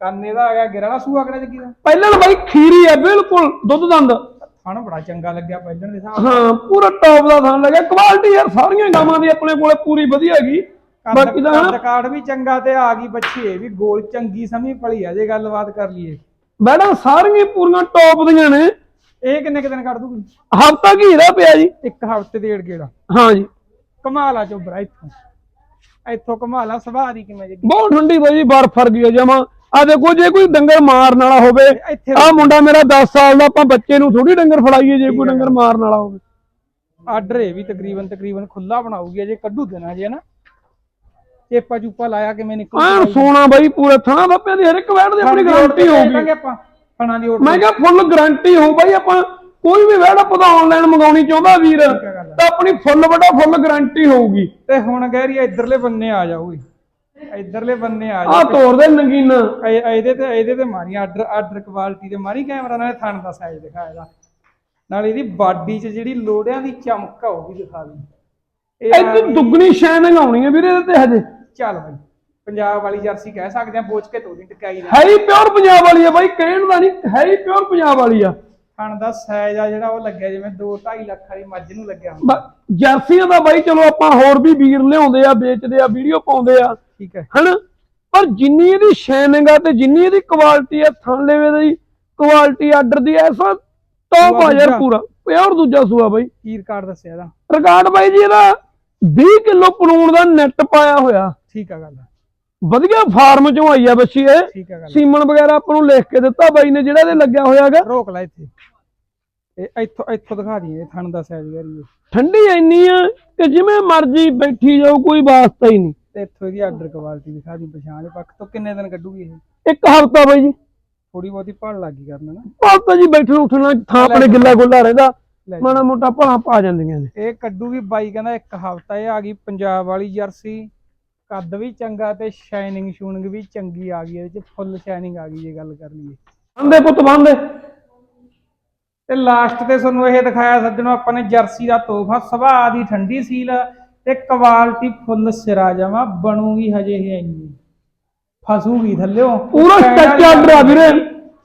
ਕੰਨੇ ਦਾ ਆ ਗਿਆ ਗਿਰ ਵਾਲਾ ਸੂਆ ਕਿਹੜਾ ਜੱਗੀ ਦਾ? ਪਹਿਲਾਂ ਬਾਈ ਖੀਰੀ ਆ ਬਿਲਕੁਲ ਦੁੱਧ ਦੰਦ। ਥਣ ਬੜਾ ਚੰਗਾ ਲੱਗਿਆ ਪਹਿਲਣ ਦੇ ਹਿਸਾਬ ਹਾਂ ਪੂਰਾ ਟੌਪ ਦਾ ਥਾਂ ਲੱਗਿਆ ਕੁਆਲਿਟੀ ਯਾਰ ਸਾਰੀਆਂ ਗਾਵਾਂ ਦੀ ਆਪਣੇ ਕੋਲੇ ਪੂਰੀ ਵਧੀਆ ਹੈਗੀ। ਬਾਕੀ ਦਾ ਕੱਦ ਕਾਰਡ ਵੀ ਚੰਗਾ ਤੇ ਆ ਗਈ ਬੱਚੀ ਇਹ ਵੀ ਗੋਲ ਚੰਗੀ ਸਮੀ ਪਲੀ ਆ ਜੇ ਗੱਲਬਾਤ ਕਰ ਲਈਏ। ਮੈਡਮ ਸਾਰੀਆਂ ਪੂਰੀਆਂ ਟੌਪ ਦੀਆਂ ਨੇ। ਇਹ ਕਿੰਨੇ ਕੁ ਦਿਨ ਕੱਢ ਦੂਗੀ? ਹਫਤਾ ਕੀ ਇਹਦਾ ਪਿਆ ਜੀ? ਇੱਕ ਹਫ਼ਤੇ ਡੇਢ ਗੇੜਾ। ਹਾਂ ਜੀ। ਕਮਾਲ ਆ ਚੋਬਰਾ ਇੱਥੋਂ। ਇੱਥੋਂ ਕਮਾਲ ਆ ਸੁਭਾਅ ਦੀ ਕਿਵੇਂ ਜੱਗੀ ਬਹੁਤ ਠੰਡੀ ਬਾਈ ਜੀ ਬਰਫ ਵਰਗੀ ਆ ਜਮਾ। ਆ ਦੇਖੋ ਜੇ ਕੋਈ ਡੰਗਰ ਮਾਰਨ ਵਾਲਾ ਹੋਵੇ ਆ ਮੁੰਡਾ ਮੇਰਾ 10 ਸਾਲ ਦਾ ਆਪਾਂ ਬੱਚੇ ਨੂੰ ਥੋੜੀ ਡੰਗਰ ਫੜਾਈਏ ਜੇ ਕੋਈ ਡੰਗਰ ਮਾਰਨ ਵਾਲਾ ਹੋਵੇ। ਆਰਡਰ ਇਹ ਵੀ ਤਕਰੀਬਨ ਤਕਰੀਬਨ ਖੁੱਲਾ ਬਣਾਉਗੀ ਅਜੇ ਕੱਢੂ ਦੇਣਾ ਜੇ ਨਾ। ਚੇਪਾ ਚੂਪਾ ਲਾਇਆ ਕਿਵੇਂ ਨਿਕਲ? ਐਨ ਸੋਨਾ ਬਾਈ ਪੂਰੇ ਥਾਂ ਦਾ ਪਿਆ ਦੀ ਹਰ ਇੱਕ ਵੈੜ ਦੀ ਆਪਣੀ ਗਾਰੰਟੀ ਹੋਊਗੀ ਆਪਾਂ ਫਣਾ ਦੀ order ਮੈਂ ਕਿਹਾ ਫੁੱਲ ਗਾਰੰਟੀ ਹੋਊ ਬਾਈ ਆਪਾਂ ਕੋਈ ਵੀ ਵੈੜ ਆਪਾਂ ਤਾਂ ਆਨਲਾਈਨ ਮੰਗਾਉਣੀ ਚਾਹੁੰਦਾ ਵੀਰ ਹੈ। ਤਾਂ ਆਪਣੀ ਫੁੱਲ ਵੱਡਾ ਫੁੱਲ ਗਾਰੰਟੀ ਹੋਊਗੀ। ਤੇ ਹੁਣ ਗਹਿਰੀ ਇਧਰਲੇ ਬੰਨੇ ਆ ਜਾਊਗੀ ਇਧਰਲੇ ਬੰਨੇ ਆ ਜਾ। ਆ ਤੋੜ ਦੇ ਨਗੀਨਾ। ਇਹ- ਇਹਦੇ ਤੇ ਇਹਦੇ ਤੇ ਮਾਰੀ ਆਰਡਰ ਆਰਡਰ ਕੁਆਲਿਟੀ ਤੇ ਮਾਰੀ ਕੈਮਰਾ ਨਾਲ ਥਣ ਦਾ ਸਾਈਜ਼ ਦਿਖਾ ਇਹਦਾ। ਨਾਲ ਇਹਦੀ ਬਾਡੀ 'ਚ ਜਿਹੜੀ ਲੋੜਿਆਂ ਦੀ ਚਮਕ ਆ ਉਹ ਵੀ ਦਿਖਾ ਦੀ। ਇਹ ਦੁੱਗਣੀ ਸ਼ਾਈਨਿੰਗ ਆਉਣੀ ਹੈ ਵੀਰੇ ਇਹਦੇ ਤੇ ਹਜੇ। ਚੱਲ ਬਾਈ ਪੰਜਾਬ ਵਾਲੀ ਜਰਸੀ ਕਹਿ ਸਕਦੇ ਆ ਬੋਚ ਕੇ ਤੋੜੀ ਟਕਾਈ ਦੇ ਹੈ ਹੀ ਪਿਓਰ ਪੰਜਾਬ ਵਾਲੀ ਆ ਬਾਈ ਕਹਿਣ ਦਾ ਨਹੀਂ ਹੈ ਹੀ ਪਿਓਰ ਪੰਜਾਬ ਵਾਲੀ ਆ। ਥਣ ਦਾ ਸਾਈਜ਼ ਆ ਜਿਹੜਾ ਉਹ ਲੱਗਿਆ ਜਿਵੇਂ 2 2.5 ਲੱਖ ਵਾਲੀ ਮੱਝ ਨੂੰ ਲੱਗਿਆ ਹੁੰਦਾ ਬ- ਜਰਸੀਆਂ ਦਾ ਬਾਈ ਚਲੋ ਆਪਾਂ ਹੋਰ ਵੀ ਵੀਰ ਲਿਆਉਂਦੇ ਆ ਵੇਚਦੇ ਆ ਵੀਡੀਓ ਪਾਉਂਦੇ ਆ। ਠੀਕ ਹੈ। ਹਨਾ? ਪਰ ਜਿੰਨੀ ਇਹਦੀ ਸ਼ਾਈਨਿੰਗ ਆ ਤੇ ਜਿੰਨੀ ਇਹਦੀ ਕੁਆਲਿਟੀ ਆ ਥਣ ਲੈਵੇ ਦੀ ਕੁਆਲਿਟੀ ਆਰਡਰ ਦੀ ਐਸਾ ਟੌਪ ਆ ਯਾਰ ਦੂਜਾ। ਪੂਰਾ ਪਿਓਰ ਦੂਜਾ ਸੂਆ ਬਾਈ। ਕੀ ਰਿਕਾਰਡ ਦੱਸਿਆ ਇਹਦਾ? ਰਿਕਾਰਡ ਬਾਈ ਜੀ ਇਹਦਾ 20 ਕਿਲੋ ਪਲੂਣ ਦਾ ਨੈਟ ਪਾਇਆ ਹੋਇਆ। ਠੀਕ ਆ ਗੱਲ ਵਧੀਆ ਫਾਰਮ ਚੋਂ ਆਈ ਆ ਬੱਚੀ ਇਹ। ਠੀਕ ਆ ਗੱਲ ਸੀਮਨ ਵਗੈਰਾ ਆਪਾਂ ਨੂੰ ਲਿਖ ਕੇ ਦਿੱਤਾ ਬਾਈ ਨੇ ਜਿਹੜਾ ਇਹਦੇ ਲੱਗਿਆ ਹੋਇਆਗਾ ਰੋਕ ਲੈ ਇੱਥੇ। ਇਹ ਇੱਥੋਂ ਇੱਥੋਂ ਦਿਖਾ ਦਈਏ ਥਣ ਦਾ ਸਾਈਜ਼ ਕਰੀਏ ਠੰਡੀ ਇੰਨੀ ਆ ਕਿ ਜਿਵੇਂ ਮਰਜ਼ੀ ਬੈਠੀ ਜਾਓ ਕੋਈ ਵਾਸਤਾ ਹੀ ਨਹੀਂ। ਤੇ ਇੱਥੋਂ ਇਹਦੀ ਆਰਡਰ ਕੁਆਲਿਟੀ ਦਿਖਾ ਦੀ ਪਛਾਣ ਦੇ ਪੱਖ ਤੋਂ ਕਿੰਨੇ ਦਿਨ ਕੱਢੂਗੀ ਇਹ? ਇੱਕ ਹਫਤਾ ਬਾਈ ਜੀ। ਥੋੜੀ ਬਹੁਤੀ ਭੜ ਲੱਗੀ ਕਰਨ ਨਾ। ਪਾਲਤਾ ਜੀ ਬੈਠਣ ਉੱਠਣਾ ਥਾਂ ਆਪਣੇ ਗਿੱਲਾ ਗੁੱਲਾ ਰਹਿੰਦਾ। ਮਾੜਾ ਮੋਟਾ ਭਲਾ ਪਾ ਜਾਂਦੀਆਂ ਨੇ। ਇਹ ਕੱਢੂਗੀ ਬਾਈ ਕਹਿੰਦਾ ਇੱਕ ਹਫਤਾ ਇਹ ਆ ਗਈ ਪੰਜਾਬ ਵਾਲੀ ਜਰਸੀ। ਕੱਦ ਵੀ ਚੰਗਾ ਤੇ ਸ਼ਾਈਨਿੰਗ ਸ਼ੂਨਿੰਗ ਵੀ ਚੰਗੀ ਆ ਗਈ ਇਹਦੇ ਚ ਫੁੱਲ ਸ਼ਾਈਨਿੰਗ ਆ ਗਈ ਜੇ ਗੱਲ ਕਰ ਲਈਏ। ਬੰਦੇ ਪੁੱਤ ਬੰਦੇ। ਤੇ ਲਾਸਟ ਤੇ ਤੁਹਾਨੂੰ ਇਹ ਦਿਖਾਇਆ ਸੱਜਣੋ ਆਪਾਂ ਨੇ ਜਰਸੀ ਦਾ ਤੋਹਫਾ ਸੁਭਾਅ ਦੀ ਠੰਡੀ ਸੀਲ ਤੇ ਕੁਆਲਿਟੀ ਫੁੱਲ ਸਿਰਾ ਜਾਵਾ ਬਣੂਗੀ ਹਜੇ ਇਹ ਇੰਨੀ। ਫਸੂਗੀ ਥੱਲਿਓ। ਪੂਰਾ ਸਟੱਚ ਆਰਡਰ ਆ ਵੀਰੇ।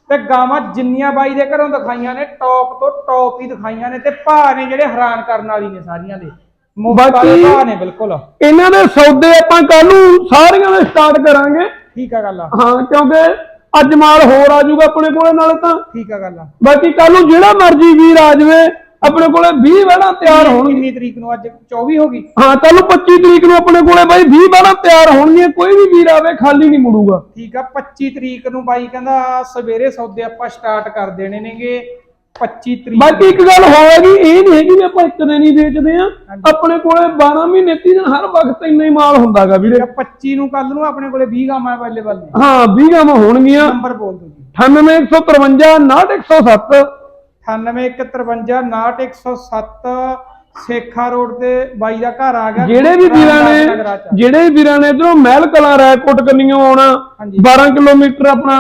ਤੇ ਗਾਵਾਂ ਜਿੰਨੀਆਂ ਬਾਈ ਦੇ ਘਰੋਂ ਦਿਖਾਈਆਂ ਨੇ ਟੌਪ ਤੋਂ ਟੌਪ ਹੀ ਦਿਖਾਈਆਂ ਨੇ ਤੇ ਭਾਅ ਨੇ ਜਿਹੜੇ ਹੈਰਾਨ ਕਰਨ ਵਾਲੀ ਨੇ ਸਾਰੀਆਂ ਦੇ। ਬਾਕੀ- ਭਾਅ ਨੇ ਬਿਲਕੁਲ। ਇਹਨਾਂ ਦੇ ਸੌਦੇ ਆਪਾਂ ਕੱਲ ਨੂੰ ਸਾਰੀਆਂ ਦੇ ਸਟਾਰਟ ਕਰਾਂਗੇ। ਠੀਕ ਆ ਗੱਲ ਆ। ਹਾਂ ਕਿਉਂਕਿ ਅੱਜ ਮਾਲ ਹੋਰ ਆ ਜਾਊਗਾ ਆਪਣੇ ਕੋਲੇ ਨਾਲੇ ਤਾਂ ਠੀਕ ਆ ਗੱਲ ਆ। ਬਾਕੀ ਕੱਲ ਨੂੰ ਜਿਹੜਾ ਮਰਜ਼ੀ ਵੀਰ ਆ ਜਾਵੇ ਆਪਣੇ ਕੋਲੇ 20 ਵਹਿਣਾ ਤਿਆਰ ਹੋਣਗੇ ਕਿੰਨੀ ਤਰੀਕ ਨੂੰ ਅੱਜ? 24 ਹੋ ਗਈ? ਹਾਂ ਕੱਲ ਨੂੰ 25 ਤਰੀਕ ਨੂੰ ਆਪਣੇ ਕੋਲੇ ਬਾਈ 20 ਵਹਿਣਾ ਤਿਆਰ ਹੋਣਗੀਆਂ ਕੋਈ ਵੀ ਵੀਰ ਆਵੇ ਖਾਲੀ ਨਹੀਂ ਮੁੜੂਗਾ। ਠੀਕ ਆ 25 ਤਰੀਕ ਨੂੰ ਬਾਈ ਕਹਿੰਦਾ ਸਵੇਰੇ ਸੌਦੇ ਆਪਾਂ ਸਟਾਰਟ ਕਰ ਦੇਣੇ ਨੇਗੇ। 25 ਤਰੀਕ ਬਾਕੀ ਇੱਕ ਗੱਲ ਹੋਏਗੀ ਇਹ ਨਹੀਂ ਹੈਗੀ ਵੀ ਆਪਾਂ ਇੱਕ ਦਿਨ ਹੀ ਵੇਚਦੇ ਆ ਆਪਣੇ ਕੋਲੇ 12 ਮਹੀਨੇ 30 ਦਿਨ ਹਰ ਵਕਤ ਇੰਨਾ ਹੀ ਮਾਲ ਹੁੰਦਾਗਾ ਵੀਰੇ। ਠੀਕ ਆ 25 ਨੂੰ ਕੱਲ ਨੂੰ ਆਪਣੇ ਕੋਲੇ 20 ਗਾਵਾਂ ਅਵੇਲੇਬਲ ਨੇ। ਹਾਂ 20 ਗਾਵਾਂ ਹੋਣਗੀਆਂ। ਨੰਬਰ ਬੋਲ ਦਿਓ ਜੀ। 98153 6107 9815 ਸੇਖਾ ਰੋਡ ਤੇ ਬਾਈ ਦਾ ਘਰ ਆ ਗਿਆ। ਜਿਹੜੇ ਵੀ ਵੀਰਾਂ। ਨੇ ਜਿਹੜੇ ਵੀਰਾਂ ਨੇ ਇਧਰੋਂ ਮਹਿਲ ਕਲਾਂ ਰੈਕੋਟ ਕੰਨੀਓ ਆਉਣਾ ਹਾਂਜੀ। 12 ਕਿਲੋਮੀਟਰ ਆਪਣਾ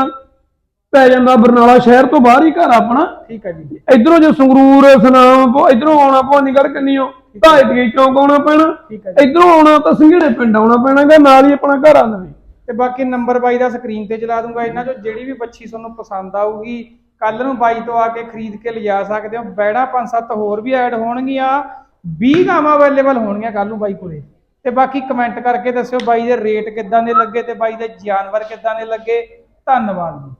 ਪੈ ਜਾਂਦਾ ਬਰਨਾਲਾ ਸ਼ਹਿਰ ਤੋਂ ਬਾਹਰ ਹੀ ਘਰ ਆਪਣਾ। ਠੀਕ ਹੈ ਜੀ। ਇਧਰੋਂ ਜੇ ਸੰਗਰੂਰ ਸੁਨਾਮ ਇਧਰੋਂ ਆਉਣਾ ਭਵਾਨੀਗੜ੍ਹ ਕੰਨੀਓ ਢਾਈ ਤੀਏ ਚੌਂਕ ਆਉਣਾ ਪੈਣਾ। ਇਧਰੋਂ ਆਉਣਾ ਤਾਂ ਸੰਘੇੜੇ ਪਿੰਡ ਆਉਣਾ ਪੈਣਾਗਾ ਨਾਲ ਹੀ ਆਪਣਾ ਘਰ ਆਉਂਦਾ ਤੇ ਬਾਕੀ ਨੰਬਰ ਬਾਈ ਦਾ ਸਕਰੀਨ ਤੇ ਚਲਾ ਦੂੰਗਾ ਇਹਨਾਂ ਚੋਂ ਜਿਹੜੀ ਵੀ ਬੱਚੀ ਤੁਹਾਨੂੰ ਪਸੰਦ ਆਊਗੀ ਕੱਲ ਨੂੰ ਬਾਈ ਤੋਂ ਆ ਕੇ ਖਰੀਦ ਕੇ ਲਿਜਾ ਸਕਦੇ ਹੋ। ਬੈੜਾ ਪੰਜ ਸੱਤ ਹੋਰ ਵੀ ਐਡ ਹੋਣਗੀਆਂ 20 ਗਾਵਾਂ ਅਵੇਲੇਬਲ ਹੋਣਗੀਆਂ ਕੱਲ ਨੂੰ ਬਾਈ ਕੋਲੇ। ਤੇ ਬਾਕੀ ਕਮੈਂਟ ਕਰਕੇ ਦੱਸਿਓ ਬਾਈ ਦੇ ਰੇਟ ਕਿੱਦਾਂ ਦੇ ਲੱਗੇ ਤੇ ਬਾਈ ਦੇ ਜਾਨਵਰ ਕਿੱਦਾਂ ਦੇ ਲੱਗੇ। ਧੰਨਵਾਦ ਜੀ।